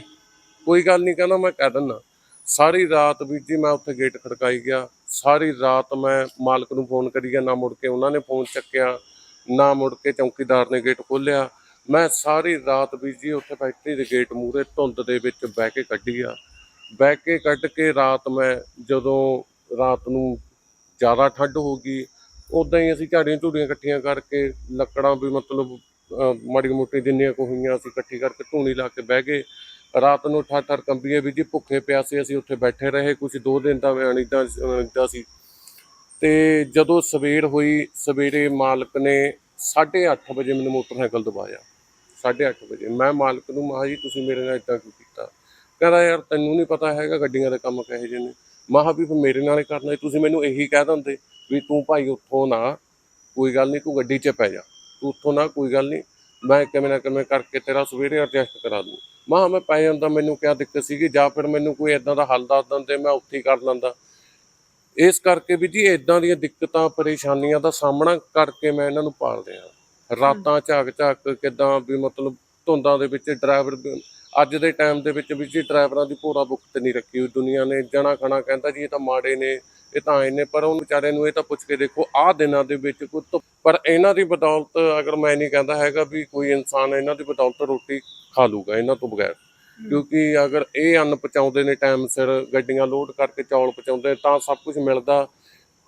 ਕੋਈ ਗੱਲ ਨਹੀਂ, ਕਹਿੰਦਾ ਮੈਂ ਕਹਿ ਦਿੰਦਾ। ਸਾਰੀ ਰਾਤ ਬੀਜੀ ਮੈਂ ਉੱਥੇ ਗੇਟ ਖੜਕਾਈ ਗਿਆ। ਸਾਰੀ ਰਾਤ ਮੈਂ ਮਾਲਕ ਨੂੰ ਫੋਨ ਕਰੀ ਗਿਆ, ਨਾ ਮੁੜ ਕੇ ਉਹਨਾਂ ਨੇ ਫੋਨ ਚੱਕਿਆ, ਨਾ ਮੁੜ ਕੇ ਚੌਕੀਦਾਰ ਨੇ ਗੇਟ ਖੋਲ੍ਹਿਆ। ਮੈਂ ਸਾਰੀ ਰਾਤ ਬੀਜੀ ਉੱਥੇ ਫੈਕਟਰੀ ਦੇ ਗੇਟ ਮੂਹਰੇ ਧੁੰਦ ਦੇ ਵਿੱਚ ਬਹਿ ਕੇ ਕੱਢੀ ਆ। ਬਹਿ ਕੇ ਕੱਢ ਕੇ ਰਾਤ ਮੈਂ ਜਦੋਂ ਰਾਤ ਨੂੰ ਜ਼ਿਆਦਾ ਠੰਡ ਹੋ ਗਈ। ਉਦਾਂ ਹੀ ਅਸੀਂ ਝਾੜੀਆਂ ਝੂੜੀਆਂ ਇਕੱਠੀਆਂ ਕਰਕੇ ਲੱਕੜਾਂ ਵੀ ਮਤਲਬ ਅਹ, ਮਾੜੀ ਮੋਟੀ ਜਿੰਨੀਆਂ ਕੁ ਹੋਈਆਂ ਅਸੀਂ ਇਕੱਠੀ ਕਰਕੇ ਧੂਣੀ ਲਾ ਕੇ ਬਹਿ ਗਏ। ਰਾਤ ਨੂੰ ਠਰ ਠਰ ਕੰਬੀਏ ਵੀ ਜੀ ਭੁੱਖੇ ਪਿਆਸੇ ਅਸੀਂ ਉੱਥੇ ਬੈਠੇ ਰਹੇ ਕੁਝ ਦੋ ਦਿਨ ਦਾ ਅਣਿੱਦਾ ਅਣਿੱਦਾ ਸੀ। ਤੇ ਜਦੋਂ ਸਵੇਰ ਹੋਈ ਸਵੇਰੇ ਮਾਲਕ ਨੇ 8:30 ਵਜੇ ਮੈਨੂੰ ਮੋਟਰਸਾਈਕਲ ਦਵਾਇਆ 8:30 ਵਜੇ। ਮੈਂ ਮਾਲਕ ਨੂੰ ਮਹਾ ਜੀ ਤੁਸੀਂ ਮੇਰੇ ਨਾਲ ਇਦਾਂ ਕਿਉਂ ਕੀਤਾ? ਕਹਿੰਦਾ ਯਾਰ ਤੈਨੂੰ ਨਹੀਂ ਪਤਾ ਹੈਗਾ ਗੱਡੀਆਂ ਦੇ ਕੰਮ ਕਹੇ ਜਿਹੇ ਨੇ। ਮਹਾ ਵੀ ਮੇਰੇ ਨਾਲ ਹੀ ਕਰਨਾ। ਤੁਸੀਂ ਮੈਨੂੰ ਇਹੀ ਕਹਿ ਦਿੰਦੇ ਵੀ ਤੂੰ ਭਾਈ ਉੱਥੋਂ ਨਾ ਕੋਈ ਗੱਲ ਨਹੀਂ ਤੂੰ ਗੱਡੀ 'ਚ ਪੈ ਜਾ। ਤੂੰ ਉੱਥੋਂ ਨਾ ਕੋਈ ਗੱਲ ਨਹੀਂ ਮੈਂ ਕਿਵੇਂ ਨਾ ਕਿਵੇਂ ਕਰਕੇ ਤੇਰਾ ਸਵੇਰੇ ਐਡਜਸਟ ਕਰਾ ਦੂੰ। ਮਹਾ ਮੈਂ ਪੈ ਜਾਂਦਾ ਮੈਨੂੰ ਕਿਆ ਦਿੱਕਤ ਸੀਗੀ? ਜਾਂ ਫਿਰ ਮੈਨੂੰ ਕੋਈ ਇਦਾਂ ਦਾ ਹੱਲ ਦੱਸ ਦਿੰਦੇ ਮੈਂ ਉੱਥੇ ਹੀ ਕਰ ਲੈਂਦਾ। ਇਸ ਕਰਕੇ ਵੀ ਜੀ ਇਦਾਂ ਦੀਆਂ ਦਿੱਕਤਾਂ ਪਰੇਸ਼ਾਨੀਆਂ ਦਾ ਸਾਹਮਣਾ ਕਰਕੇ ਮੈਂ ਇਹਨਾਂ ਨੂੰ ਪਾਲ ਰਿਹਾ ਰਾਤਾਂ ਝਾਕ ਝਾਕ ਕਿਦਾਂ ਵੀ ਮਤਲਬ ਧੁੰਦਾਂ ਦੇ ਵਿੱਚ ਡਰਾਈਵਰ ਅੱਜ ਦੇ ਟਾਈਮ ਦੇ ਵਿੱਚ ਵੀ ਜੀ ਡਰਾਈਵਰਾਂ ਦੀ ਭੋਰਾ ਬੁਕਤ ਨਹੀਂ ਰੱਖੀ ਹੋਈ ਦੁਨੀਆ ਨੇ ਜਣਾ ਖਣਾ ਕਹਿੰਦਾ ਜੀ ਇਹ ਤਾਂ ਮਾੜੇ ਨੇ ਇਹ ਤਾਂ ਆਏ ਨੇ ਪਰ ਉਹ ਵਿਚਾਰੇ ਨੂੰ ਇਹ ਤਾਂ ਪੁੱਛ ਕੇ ਦੇਖੋ ਆਹ ਦਿਨਾਂ ਦੇ ਵਿੱਚ ਕੋਈ ਪਰ ਇਹਨਾਂ ਦੀ ਬਦੌਲਤ ਅਗਰ ਮੈਂ ਨਹੀਂ ਕਹਿੰਦਾ ਹੈਗਾ ਵੀ ਕੋਈ ਇਨਸਾਨ ਇਹਨਾਂ ਦੀ ਬਦੌਲਤ ਰੋਟੀ ਖਾ ਲੂਗਾ ਇਹਨਾਂ ਤੋਂ ਬਗੈਰ। ਕਿਉਂਕਿ ਅਗਰ ਇਹ ਅੰਨ ਪਹੁੰਚਾਉਂਦੇ ਨੇ ਟਾਈਮ ਸਿਰ ਗੱਡੀਆਂ ਲੋਡ ਕਰਕੇ ਚੌਲ ਪਹੁੰਚਾਉਂਦੇ ਤਾਂ ਸਭ ਕੁਝ ਮਿਲਦਾ।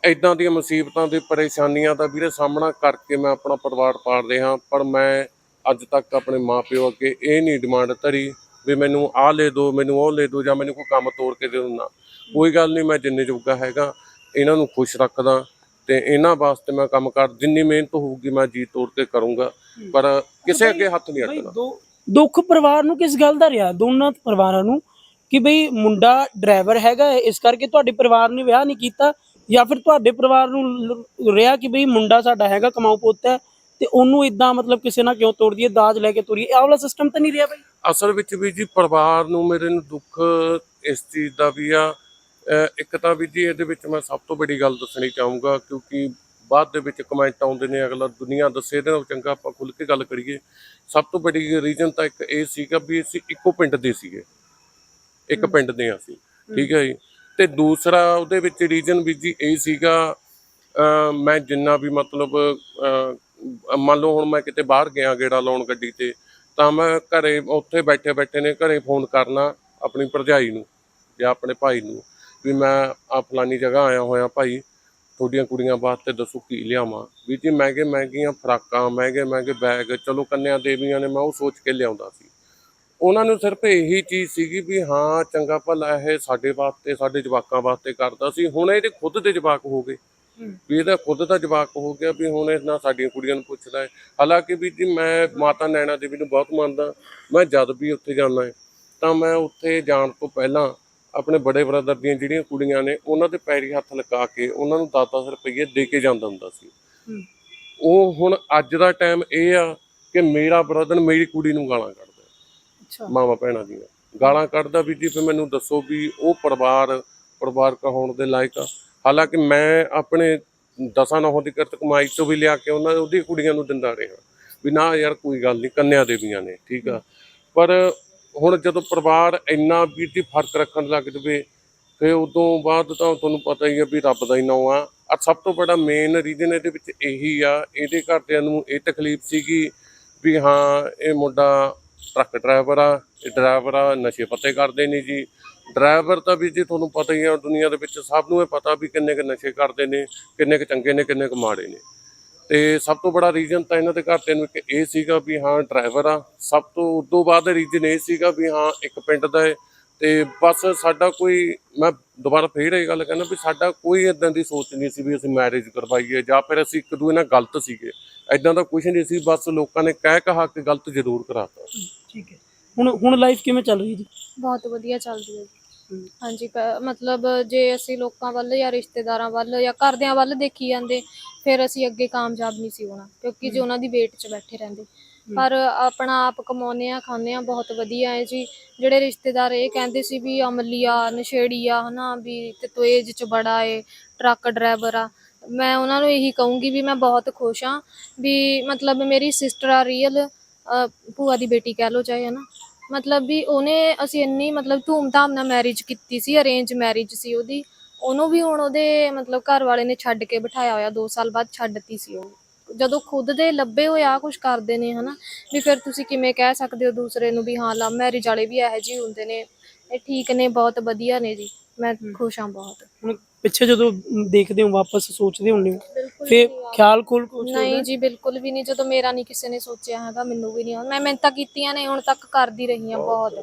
ਇਦਾਂ ਦੀਆਂ ਮੁਸੀਬਤਾਂ ਦੇ ਪਰੇਸ਼ਾਨੀਆਂ ਦਾ ਵੀਰੇ ਸਾਹਮਣਾ ਕਰਕੇ ਮੈਂ ਆਪਣਾ ਪਰਿਵਾਰ ਪਾਲ ਰਿਹਾ ਪਰ ਮੈਂ ਅੱਜ ਤੱਕ ਆਪਣੇ ਮਾਪਿਓ ਅੱਗੇ ਇਹ ਨਹੀਂ ਡਿਮਾਂਡ ਧਰੀ ਵੀ ਮੈਨੂੰ ਆਹ ਲੈ ਦਿਓ, ਮੈਨੂੰ ਉਹ ਲੈ ਦਿਓ ਜਾਂ ਮੈਨੂੰ ਕੋਈ ਕੰਮ ਤੋੜ ਕੇ ਦਿਓ ਨਾ। ਕੋਈ ਗੱਲ ਨਹੀਂ, ਮੈਂ ਜਿੰਨੇ ਜੋਗਾ ਹੈਗਾ, ਇਹਨਾਂ ਨੂੰ ਖੁਸ਼ ਰੱਖਦਾ ਤੇ ਇਹਨਾਂ ਵਾਸਤੇ ਮੈਂ ਕੰਮ ਕਰ, ਜਿੰਨੀ ਮਿਹਨਤ ਹੋਊਗੀ ਮੈਂ ਜੀ ਤੋੜ ਕੇ ਕਰੂੰਗਾ, ਪਰ ਕਿਸੇ ਅੱਗੇ ਹੱਥ ਨਹੀਂ ਬਈ ਦੁੱਖ ਪਰਿਵਾਰ ਨੂੰ ਕਿਸ ਗੱਲ ਦਾ ਰਿਹਾ? ਦੋਨਾਂ ਪਰਿਵਾਰਾਂ ਨੂੰ ਕਿ ਬਈ ਮੁੰਡਾ ਡਰਾਈਵਰ ਹੈਗਾ ਇਸ ਕਰਕੇ ਤੁਹਾਡੇ ਪਰਿਵਾਰ ਨੇ ਵਿਆਹ ਨਹੀਂ ਕੀਤਾ ਜਾਂ ਫਿਰ ਤੁਹਾਡੇ ਪਰਿਵਾਰ ਨੂੰ ਰਿਹਾ ਕਿ ਬਈ ਮੁੰਡਾ ਸਾਡਾ ਹੈਗਾ ਕਮਾਊ ਪੁੱਤ ਹੈ ਤੇ ਉਹਨੂੰ ਇਦਾਂ ਮਤਲਬ ਕਿਸੇ ਨਾਲ ਕਿਉਂ ਤੋੜ ਦਈਏ ਦਾਜ ਲੈ ਕੇ ਤੋਰੀਏ ਇਹ ਵਾਲਾ ਸਿਸਟਮ ਤਾਂ ਨਹੀਂ ਰਿਹਾ ਬਈ? ਅਸਲ ਵਿੱਚ ਵੀ ਜੀ ਪਰਿਵਾਰ ਨੂੰ ਮੇਰੇ ਨੂੰ ਦੁੱਖ ਇਸ ਚੀਜ਼ ਦਾ ਵੀ ਆ। ਇੱਕ ਤਾਂ ਵੀ ਜੀ ਇਹਦੇ ਵਿੱਚ ਮੈਂ ਸਭ ਤੋਂ ਵੱਡੀ ਗੱਲ ਦੱਸਣੀ ਚਾਹੂੰਗਾ ਕਿਉਂਕਿ ਬਾਅਦ ਦੇ ਵਿੱਚ ਕਮੈਂਟ ਆਉਂਦੇ ਨੇ ਅਗਲਾ ਦੁਨੀਆ ਦੱਸੇ ਇਹਦੇ ਨਾਲ ਚੰਗਾ ਆਪਾਂ ਖੁੱਲ ਕੇ ਗੱਲ ਕਰੀਏ। ਸਭ ਤੋਂ ਵੱਡੀ ਰੀਜ਼ਨ ਤਾਂ ਇੱਕ ਇਹ ਸੀਗਾ ਵੀ ਅਸੀਂ ਇੱਕੋ ਪਿੰਡ ਦੇ ਸੀਗੇ। ਇੱਕ ਪਿੰਡ ਦੇ ਅਸੀਂ ਠੀਕ ਹੈ ਜੀ? ਤੇ ਦੂਸਰਾ ਉਹਦੇ ਵਿੱਚ ਰੀਜ਼ਨ ਵੀ ਜੀ ਇਹ ਸੀਗਾ ਮੈਂ ਜਿੰਨਾ ਵੀ ਮਤਲਬ ਮੰਨ ਲਓ ਹੁਣ ਮੈਂ ਕਿਤੇ ਬਾਹਰ ਗਿਆ ਗੇੜਾ ਲਾਉਣ ਗੱਡੀ ਤੇ, ਤਾਂ ਮੈਂ ਘਰੇ ਉੱਥੇ ਬੈਠੇ ਬੈਠੇ ਨੇ ਘਰੇ ਫੋਨ ਕਰਨਾ ਆਪਣੀ ਭਰਜਾਈ ਨੂੰ ਜਾਂ ਆਪਣੇ ਭਾਈ ਨੂੰ ਵੀ ਮੈਂ ਆ ਫਲਾਨੀ ਜਗ੍ਹਾ ਆਇਆ ਹੋਇਆ ਭਾਈ, ਤੁਹਾਡੀਆਂ ਕੁੜੀਆਂ ਵਾਸਤੇ ਦੱਸੋ ਕੀ ਲਿਆਵਾਂ? ਵੀ ਜੀ ਮਹਿੰਗੇ ਮਹਿੰਗੀਆਂ ਫਰਾਕਾਂ, ਮਹਿੰਗੇ ਮਹਿੰਗੇ ਬੈਗ, ਚਲੋ ਕੰਨਿਆ ਦੇਵੀਆਂ ਨੇ ਮੈਂ ਉਹ ਸੋਚ ਕੇ ਲਿਆਉਂਦਾ ਸੀ। ਉਹਨਾਂ ਨੂੰ ਸਿਰਫ ਇਹੀ ਚੀਜ਼ ਸੀਗੀ ਵੀ ਹਾਂ, ਚੰਗਾ ਭਲਾ ਇਹ ਸਾਡੇ ਵਾਸਤੇ, ਸਾਡੇ ਜਵਾਕਾਂ ਵਾਸਤੇ ਕਰਦਾ ਸੀ, ਹੁਣ ਇਹਦੇ ਖੁਦ ਦੇ ਜਵਾਕ ਹੋ ਗਏ। ਵੀ ਇਹਦਾ ਖੁਦ ਦਾ ਜਵਾਕ ਹੋ ਗਿਆ ਵੀ ਹੁਣ ਇਹ ਨਾ ਸਾਡੀਆਂ ਕੁੜੀਆਂ ਨੂੰ ਪੁੱਛਦਾ ਹੈ। ਹਾਲਾਂਕਿ ਵੀ ਜੀ ਮੈਂ ਮਾਤਾ ਨੈਣਾ ਦੇਵੀ ਨੂੰ ਬਹੁਤ ਮੰਨਦਾ। ਮੈਂ ਜਦ ਵੀ ਉੱਥੇ ਜਾਂਦਾ ਹੈ ਤਾਂ ਮੈਂ ਉੱਥੇ ਜਾਣ ਤੋਂ ਪਹਿਲਾਂ ਆਪਣੇ ਬੜੇ ਬ੍ਰਦਰ ਦੀਆਂ ਜਿਹੜੀਆਂ ਕੁੜੀਆਂ ਨੇ ਉਹਨਾਂ ਦੇ ਪੈਰੀ ਹੱਥ ਲਗਾ ਕੇ ਉਹਨਾਂ ਨੂੰ 10-10 ਰੁਪਏ ਦੇ ਕੇ ਜਾਂਦਾ ਹੁੰਦਾ ਸੀ। ਉਹ ਹੁਣ ਅੱਜ ਦਾ ਟਾਈਮ ਇਹ ਆ ਕਿ ਮੇਰਾ ਬ੍ਰਦਰ ਮੇਰੀ ਕੁੜੀ ਨੂੰ ਗਾਲਾਂ ਕੱਢਦਾ ਅੱਛਾ। ਮਾਵਾ ਭੈਣਾਂ ਦੀਆਂ। ਗਾਲਾਂ ਕੱਢਦਾ ਵੀ ਜੀ ਫਿਰ ਮੈਨੂੰ ਦੱਸੋ ਵੀ ਉਹ ਪਰਿਵਾਰ ਪਰਿਵਾਰ ਕਹਾਉਣ ਦੇ ਲਾਇਕ ਆ। ਹਾਲਾਂਕਿ ਮੈਂ ਆਪਣੇ ਦਸਾਂ ਨੌਂ ਦੀ ਕਿਰਤ ਕਮਾਈ ਤੋਂ ਵੀ ਲਿਆ ਕੇ ਉਹਨਾਂ ਉਹਦੀ ਕੁੜੀਆਂ ਨੂੰ ਦਿੰਦਾ ਰਿਹਾ। ਵੀ ਨਾ ਯਾਰ ਕੋਈ ਗੱਲ ਨਹੀਂ, ਕੰਨਿਆ ਦੇਵੀਆਂ ਨੇ, ਠੀਕ ਆ। ਪਰ ਹੁਣ ਜਦੋਂ ਪਰਿਵਾਰ ਇੰਨਾ ਵੀ ਫ਼ਰਕ ਰੱਖਣ ਲੱਗ ਜਵੇ ਫਿਰ ਉਦੋਂ ਬਾਅਦ ਤਾਂ ਤੁਹਾਨੂੰ ਪਤਾ ਹੀ ਆ ਵੀ ਰੱਬ ਦਾ ਹੀ ਨਾਂ ਆ। ਆ ਸਭ ਤੋਂ ਬੜਾ ਮੇਨ ਰੀਜ਼ਨ ਇਹਦੇ ਵਿੱਚ ਇਹੀ ਆ, ਇਹਦੇ ਘਰਦਿਆਂ ਨੂੰ ਇਹ ਤਕਲੀਫ ਸੀਗੀ ਵੀ ਹਾਂ, ਇਹ ਮੁੰਡਾ ਟਰੱਕ ਡਰਾਈਵਰ ਆ, ਇਹ ਡਰਾਈਵਰ ਆ, ਨਸ਼ੇ ਪੱਤੇ ਕਰਦੇ ਨੇ ਜੀ। ਡਰਾਈਵਰ ਤਾਂ ਵੀ ਜੀ ਤੁਹਾਨੂੰ ਪਤਾ ਹੀ ਆ ਦੁਨੀਆ ਦੇ ਵਿੱਚ ਸਭ ਨੂੰ ਇਹ ਪਤਾ ਵੀ ਕਿੰਨੇ ਕੁ ਨਸ਼ੇ ਕਰਦੇ ਨੇ ਕਿੰਨੇ ਕੁ ਚੰਗੇ ਨੇ ਕਿੰਨੇ ਕੁ ਮਾੜੇ ਨੇ। ਤੇ ਸਭ ਤੋਂ ਬੜਾ ਰੀਜ਼ਨ ਤਾਂ ਇਹਨਾਂ ਦੇ ਘਰਦਿਆਂ ਨੂੰ ਇੱਕ ਇਹ ਸੀਗਾ ਵੀ ਹਾਂ ਡਰਾਈਵਰ ਆ। ਸਭ ਤੋਂ ਉਦੋਂ ਬਾਅਦ ਰੀਜ਼ਨ ਇਹ ਸੀਗਾ ਵੀ ਹਾਂ ਇੱਕ ਪਿੰਡ ਦਾ ਹੈ ਤੇ ਬਸ ਸਾਡਾ ਕੋਈ ਮੈਂ ਦੁਬਾਰਾ ਫੇਰ ਇਹ ਗੱਲ ਕਹਿੰਦਾ ਵੀ ਸਾਡਾ ਕੋਈ ਇਦਾਂ ਦੀ ਸੋਚ ਨਹੀਂ ਸੀ ਵੀ ਅਸੀਂ ਮੈਰਿਜ ਕਰਵਾਈਏ ਜਾਂ ਫਿਰ ਅਸੀਂ ਇੱਕ ਦੂਏ ਨਾਲ ਗਲਤ ਸੀਗੇ। ਐਦਾਂ ਦਾ ਕੁਝ ਨਹੀਂ ਸੀ ਬਸ ਲੋਕਾਂ ਨੇ ਕਹਿ ਕਹਾ ਕੇ ਗਲਤ ਜ਼ਰੂਰ ਕਰਾਤਾ। ਠੀਕ ਹੈ। ਹੁਣ ਹੁਣ ਲਾਈਫ ਕਿਵੇਂ ਚੱਲ ਰਹੀ ਜੀ? ਬਹੁਤ ਵਧੀਆ ਚੱਲਦੀ ਹੈ। ਹਾਂਜੀ ਪ- ਮਤਲਬ ਜੇ ਅਸੀਂ ਲੋਕਾਂ ਵੱਲ ਜਾਂ ਰਿਸ਼ਤੇਦਾਰਾਂ ਵੱਲ ਜਾਂ ਘਰਦਿਆਂ ਵੱਲ ਦੇਖੀ ਜਾਂਦੇ ਫਿਰ ਅਸੀਂ ਅੱਗੇ ਕਾਮਯਾਬ ਨਹੀਂ ਸੀ ਹੋਣਾ ਕਿਉਂਕਿ ਜੇ ਉਹਨਾਂ ਦੀ ਵੇਟ 'ਚ ਬੈਠੇ ਰਹਿੰਦੇ। ਪਰ ਆਪਣਾ ਆਪ ਕਮਾਉਂਦੇ ਆ ਖਾਂਦੇ ਆ ਬਹੁਤ ਵਧੀਆ ਹੈ ਜੀ। ਜਿਹੜੇ ਰਿਸ਼ਤੇਦਾਰ ਇਹ ਕਹਿੰਦੇ ਸੀ ਵੀ ਅਮਲੀ ਆ ਨਸ਼ੇੜੀ ਆ ਹਨਾ ਵੀ ਤੇ ਤੂੰ ਏਜ 'ਚ ਬੜਾ ਏ ਟਰੱਕ ਡਰਾਈਵਰ ਆ। ਮੈਂ ਉਹਨਾਂ ਨੂੰ ਇਹੀ ਕਹੂੰਗੀ ਵੀ ਮੈਂ ਬਹੁਤ ਖੁਸ਼ ਹਾਂ ਵੀ ਮਤਲਬ ਮੇਰੀ ਸਿਸਟਰ ਆ ਰੀਅਲ ਭੂਆ ਦੀ ਬੇਟੀ ਕਹਿ ਲਓ ਚਾਹੇ ਹਨਾ। ਮਤਲਬ ਵੀ ਉਹਨੇ ਅਸੀਂ ਇੰਨੀ ਮਤਲਬ ਧੂਮ-ਧਾਮ ਨਾਲ ਮੈਰਿਜ ਕੀਤੀ ਸੀ ਅਰੇਂਜ ਮੈਰਿਜ ਸੀ ਉਹਦੀ। ਉਹਨੂੰ ਵੀ ਹੁਣ ਉਹਦੇ ਮਤਲਬ ਘਰ ਵਾਲੇ ਨੇ ਛੱਡ ਕੇ ਬਿਠਾਇਆ ਹੋਇਆ 2 ਸਾਲ ਬਾਅਦ ਛੱਡਤੀ ਸੀ ਉਹ। ਜਦੋਂ ਖੁਦ ਦੇ ਲੱਭੇ ਹੋਏ ਆ ਕੁਝ ਕਰਦੇ ਨੇ, ਹਨਾ, ਵੀ ਫਿਰ ਤੁਸੀਂ ਕਿਵੇਂ ਕਹਿ ਸਕਦੇ ਹੋ ਦੂਸਰੇ ਨੂੰ ਵੀ ਹਾਂ ਲਵ ਮੈਰਿਜ ਵਾਲੇ ਵੀ ਇਹੋ ਜਿਹੇ ਹੁੰਦੇ ਨੇ, ਇਹ ਠੀਕ ਨੇ, ਬਹੁਤ ਵਧੀਆ ਨੇ ਜੀ। ਮੈਂ ਖੁਸ਼ ਹਾਂ ਬਹੁਤ। ਹੁਣ ਪਿੱਛੇ ਜਦੋਂ ਦੇਖਦੇ ਹੋ ਵਾਪਸ ਸੋਚਦੇ ਹੁੰਦੇ ਹੋ ਫੇ ਖਿਆਲ ਕੋਲ ਕੁਛ ਨਹੀਂ ਜੀ ਬਿਲਕੁਲ ਵੀ ਨਹੀਂ। ਜਦੋਂ ਮੇਰਾ ਨਹੀਂ ਕਿਸੇ ਨੇ ਸੋਚਿਆ ਹੈਗਾ ਮੈਨੂੰ ਵੀ ਨਹੀਂ ਮੈਂ ਮਿਹਨਤਾਂ ਕੀਤੀਆਂ ਨੇ ਹੁਣ ਤੱਕ ਕਰਦੀ ਰਹੀ ਹਾਂ ਬਹੁਤ।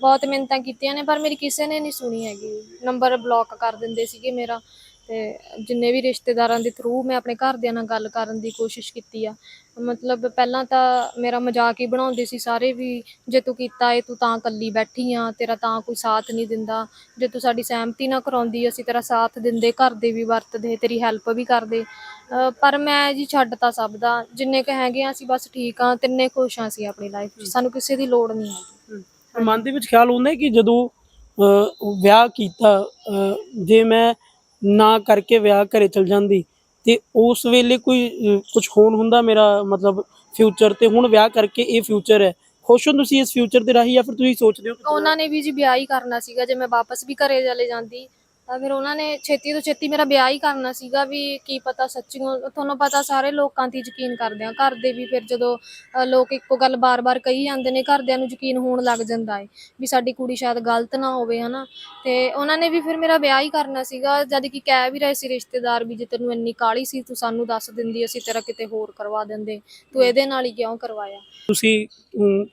ਬਹੁਤ ਮਿਹਨਤਾਂ ਕੀਤੀਆਂ ਨੇ ਪਰ ਮੇਰੀ ਕਿਸੇ ਨੇ ਨਹੀਂ ਸੁਣੀ ਹੈਗੀ। ਨੰਬਰ ਬਲੌਕ ਕਰ ਦਿੰਦੇ ਸੀਗੇ ਮੇਰਾ। ਤੇ ਜਿੰਨੇ ਵੀ ਰਿਸ਼ਤੇਦਾਰਾਂ ਦੇ ਥਰੂ ਮੈਂ ਆਪਣੇ ਘਰਦਿਆਂ ਨਾਲ ਗੱਲ ਕਰਨ ਦੀ ਕੋਸ਼ਿਸ਼ ਕੀਤੀ ਆ। ਮਤਲਬ ਪਹਿਲਾਂ ਤਾਂ ਮੇਰਾ ਮਜ਼ਾਕ ਹੀ ਬਣਾਉਂਦੇ ਸੀ ਸਾਰੇ ਵੀ, ਜੇ ਤੂੰ ਕੀਤਾ ਏ, ਤੂੰ ਤਾਂ ਇਕੱਲੀ ਬੈਠੀ ਆ, ਤੇਰਾ ਤਾਂ ਕੋਈ ਸਾਥ ਨਹੀਂ ਦਿੰਦਾ। ਜੇ ਤੂੰ ਸਾਡੀ ਸਹਿਮਤੀ ਨਾ ਕਰਾਉਂਦੀ, ਅਸੀਂ ਤੇਰਾ ਸਾਥ ਦਿੰਦੇ, ਘਰ ਦੇ ਵੀ ਵਰਤਦੇ, ਤੇਰੀ ਹੈਲਪ ਵੀ ਕਰਦੇ। ਪਰ ਮੈਂ ਜੀ ਛੱਡਤਾ ਸਭ ਦਾ। ਜਿੰਨੇ ਕ ਹੈਗੇ ਆ, ਅਸੀਂ ਬਸ ਠੀਕ ਆ, ਤਿੰਨੇ ਖੁਸ਼ ਆ ਅਸੀਂ ਆਪਣੀ ਲਾਈਫ 'ਚ। ਸਾਨੂੰ ਕਿਸੇ ਦੀ ਲੋੜ ਨਹੀਂ ਹੈਗੀ। ਮਨ ਦੇ ਵਿੱਚ ਖਿਆਲ ਹੁੰਦਾ ਹੈ ਕਿ ਜਦੋਂ ਵਿਆਹ ਕੀਤਾ ਜੇ ਮੈਂ ਨਾ ਕਰਕੇ ਵਿਆਹ ਘਰੇ ਚਲ ਜਾਂਦੀ ਤੇ ਉਸ ਵੇਲੇ ਕੋਈ ਕੁਝ ਹੋਣ ਹੁੰਦਾ ਮੇਰਾ ਮਤਲਬ ਫਿਊਚਰ ਤੇ? ਹੁਣ ਵਿਆਹ ਕਰਕੇ ਇਹ ਫਿਊਚਰ ਹੈ। ਖੁਸ਼ ਹੋ ਤੁਸੀਂ ਇਸ ਫਿਊਚਰ ਦੇ ਰਾਹੀਂ ਜਾਂ ਫਿਰ ਤੁਸੀਂ ਸੋਚਦੇ ਹੋ ਕਿ ਉਹਨਾਂ ਨੇ ਵੀ ਜੀ ਵਿਆਹ ਹੀ ਕਰਨਾ ਸੀਗਾ, ਜੇ ਮੈਂ ਵਾਪਸ ਵੀ ਘਰੇ ਚਲੇ ਜਾਂਦੀ ਤਾਂ ਫਿਰ ਉਹਨਾਂ ਨੇ ਛੇਤੀ ਤੋਂ ਛੇਤੀ ਮੇਰਾ ਵਿਆਹ ਹੀ ਕਰਨਾ ਸੀਗਾ ਵੀ ਕੀ ਪਤਾ ਸੱਚੀਓ ਤੁਹਾਨੂੰ ਪਤਾ ਸਾਰੇ ਲੋਕਾਂ ਤੇ ਯਕੀਨ ਕਰਦੇ ਆ। ਘਰ ਦੇ ਵੀ ਫਿਰ ਜਦੋਂ ਅ, ਲੋਕ ਇੱਕੋ ਗੱਲ ਬਾਰ-ਬਾਰ ਕਹੀ ਜਾਂਦੇ ਨੇ ਘਰਦਿਆਂ ਨੂੰ ਯਕੀਨ ਹੋਣ ਲੱਗ ਜਾਂਦਾ ਹੈ ਵੀ ਸਾਡੀ ਕੁੜੀ ਸ਼ਾਇਦ ਗਲਤ ਨਾ ਹੋਵੇ ਹਨਾ। ਤੇ ਉਹਨਾਂ ਨੇ ਵੀ ਫਿਰ ਮੇਰਾ ਵਿਆਹ ਹੀ ਕਰਨਾ ਸੀਗਾ ਜਦ ਕਿ ਕਹਿ ਵੀ ਰਹੇ ਸੀ ਰਿਸ਼ਤੇਦਾਰ ਵੀ ਜੇ ਤੈਨੂੰ ਇੰਨੀ ਕਾਹਲੀ ਸੀ ਤੂੰ ਸਾਨੂੰ ਦੱਸ ਦਿੰਦੀ ਅਸੀਂ ਤੇਰਾ ਕਿਤੇ ਹੋਰ ਕਰਵਾ ਦਿੰਦੇ ਤੂੰ ਇਹਦੇ ਨਾਲ ਹੀ ਕਿਉਂ ਕਰਵਾਇਆ? ਤੁਸੀਂ ਅਮ,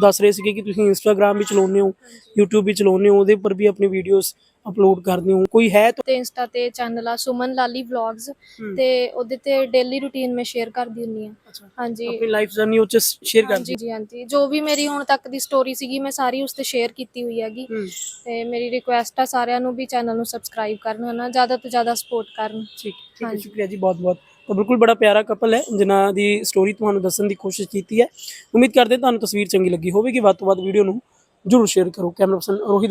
ਦੱਸ ਰਹੇ ਸੀਗੇ ਕਿ ਤੁਸੀਂ ਇੰਸਟਾਗ੍ਰam ਵੀ ਚਲਾਉਂਦੇ ਹੋ YouTube ਵੀ ਚਲਾਉਂਦੇ ਹੋ ਉਹਦੇ ਉੱਪਰ ਵੀ ਆਪਣੀ ਵੀਡੀਓਜ਼ ਅਪਲੋਡ ਕਰਦੇ ਹੋ ਕੋਈ ਹੈ ਤਾਂ ਤੇ ਇੰਸਟਾ ਤੇ ਚੈਨਲ ਆ ਸੁਮਨ ਲਾਲੀ ਵਲੌਗਸ। ਤੇ ਉਹਦੇ ਤੇ ਡੇਲੀ ਰੂਟੀਨ ਮੈਂ ਸ਼ੇਅਰ ਕਰਦੀ ਹੁੰਨੀ ਆ ਹਾਂਜੀ। ਆਪਣੀ ਲਾਈਫ ਜਰਨੀ ਉਹ ਚ ਸ਼ੇਅਰ ਕਰਦੇ ਹਾਂਜੀ ਜੀ ਹਾਂਜੀ। ਜੋ ਵੀ ਮੇਰੀ ਹੁਣ ਤੱਕ ਦੀ ਸਟੋਰੀ ਸੀਗੀ ਮੈਂ ਸਾਰੀ ਉਸ ਤੇ ਸ਼ੇਅਰ ਕੀਤੀ ਹੋਈ ਹੈਗੀ। ਹੂੰ। ਤੇ ਮੇਰੀ ਰਿਕੁਐਸਟ ਆ ਸਾਰਿਆਂ ਨੂੰ ਵੀ ਚੈਨਲ ਨੂੰ ਸਬਸਕ੍ਰਾਈਬ ਕਰਨ ਹਨਾ ਜ਼ਿਆਦਾ ਤੋਂ ਜ਼ਿਆਦਾ ਸਪੋਰਟ ਕਰਨ। ਠੀਕ ਠੀਕ ਹੈ ਹਾਂਜੀ। ਸ਼ੁਕਰੀਆ ਜੀ ਬਹੁਤ ਬਹੁਤ ਤਾਂ ਬਿਲਕੁਲ ਬੜਾ ਪਿਆਰਾ ਕਪਲ ਹੈ ਜਿਨ੍ਹਾਂ ਦੀ ਸਟੋਰੀ ਤੁਹਾਨੂੰ ਦੱਸਣ ਦੀ ਕੋਸ਼ਿਸ਼ ਕੀਤੀ ਹੈ। ਉਮੀਦ ਕਰਦੇ ਹਾਂ ਤੁਹਾਨੂੰ ਤਸਵੀਰ ਚੰਗੀ ਲੱਗੀ ਹੋਵੇਗੀ। ਵੱਧ ਤੋਂ ਵੱਧ ਵੀਡੀਓ ਨੂੰ ਜਰੂਰ ਸ਼ੇਅਰ ਕਰੋ। ਕੈਮਰਾ ਪਰਸਨ ਦੇ ਨਾਲ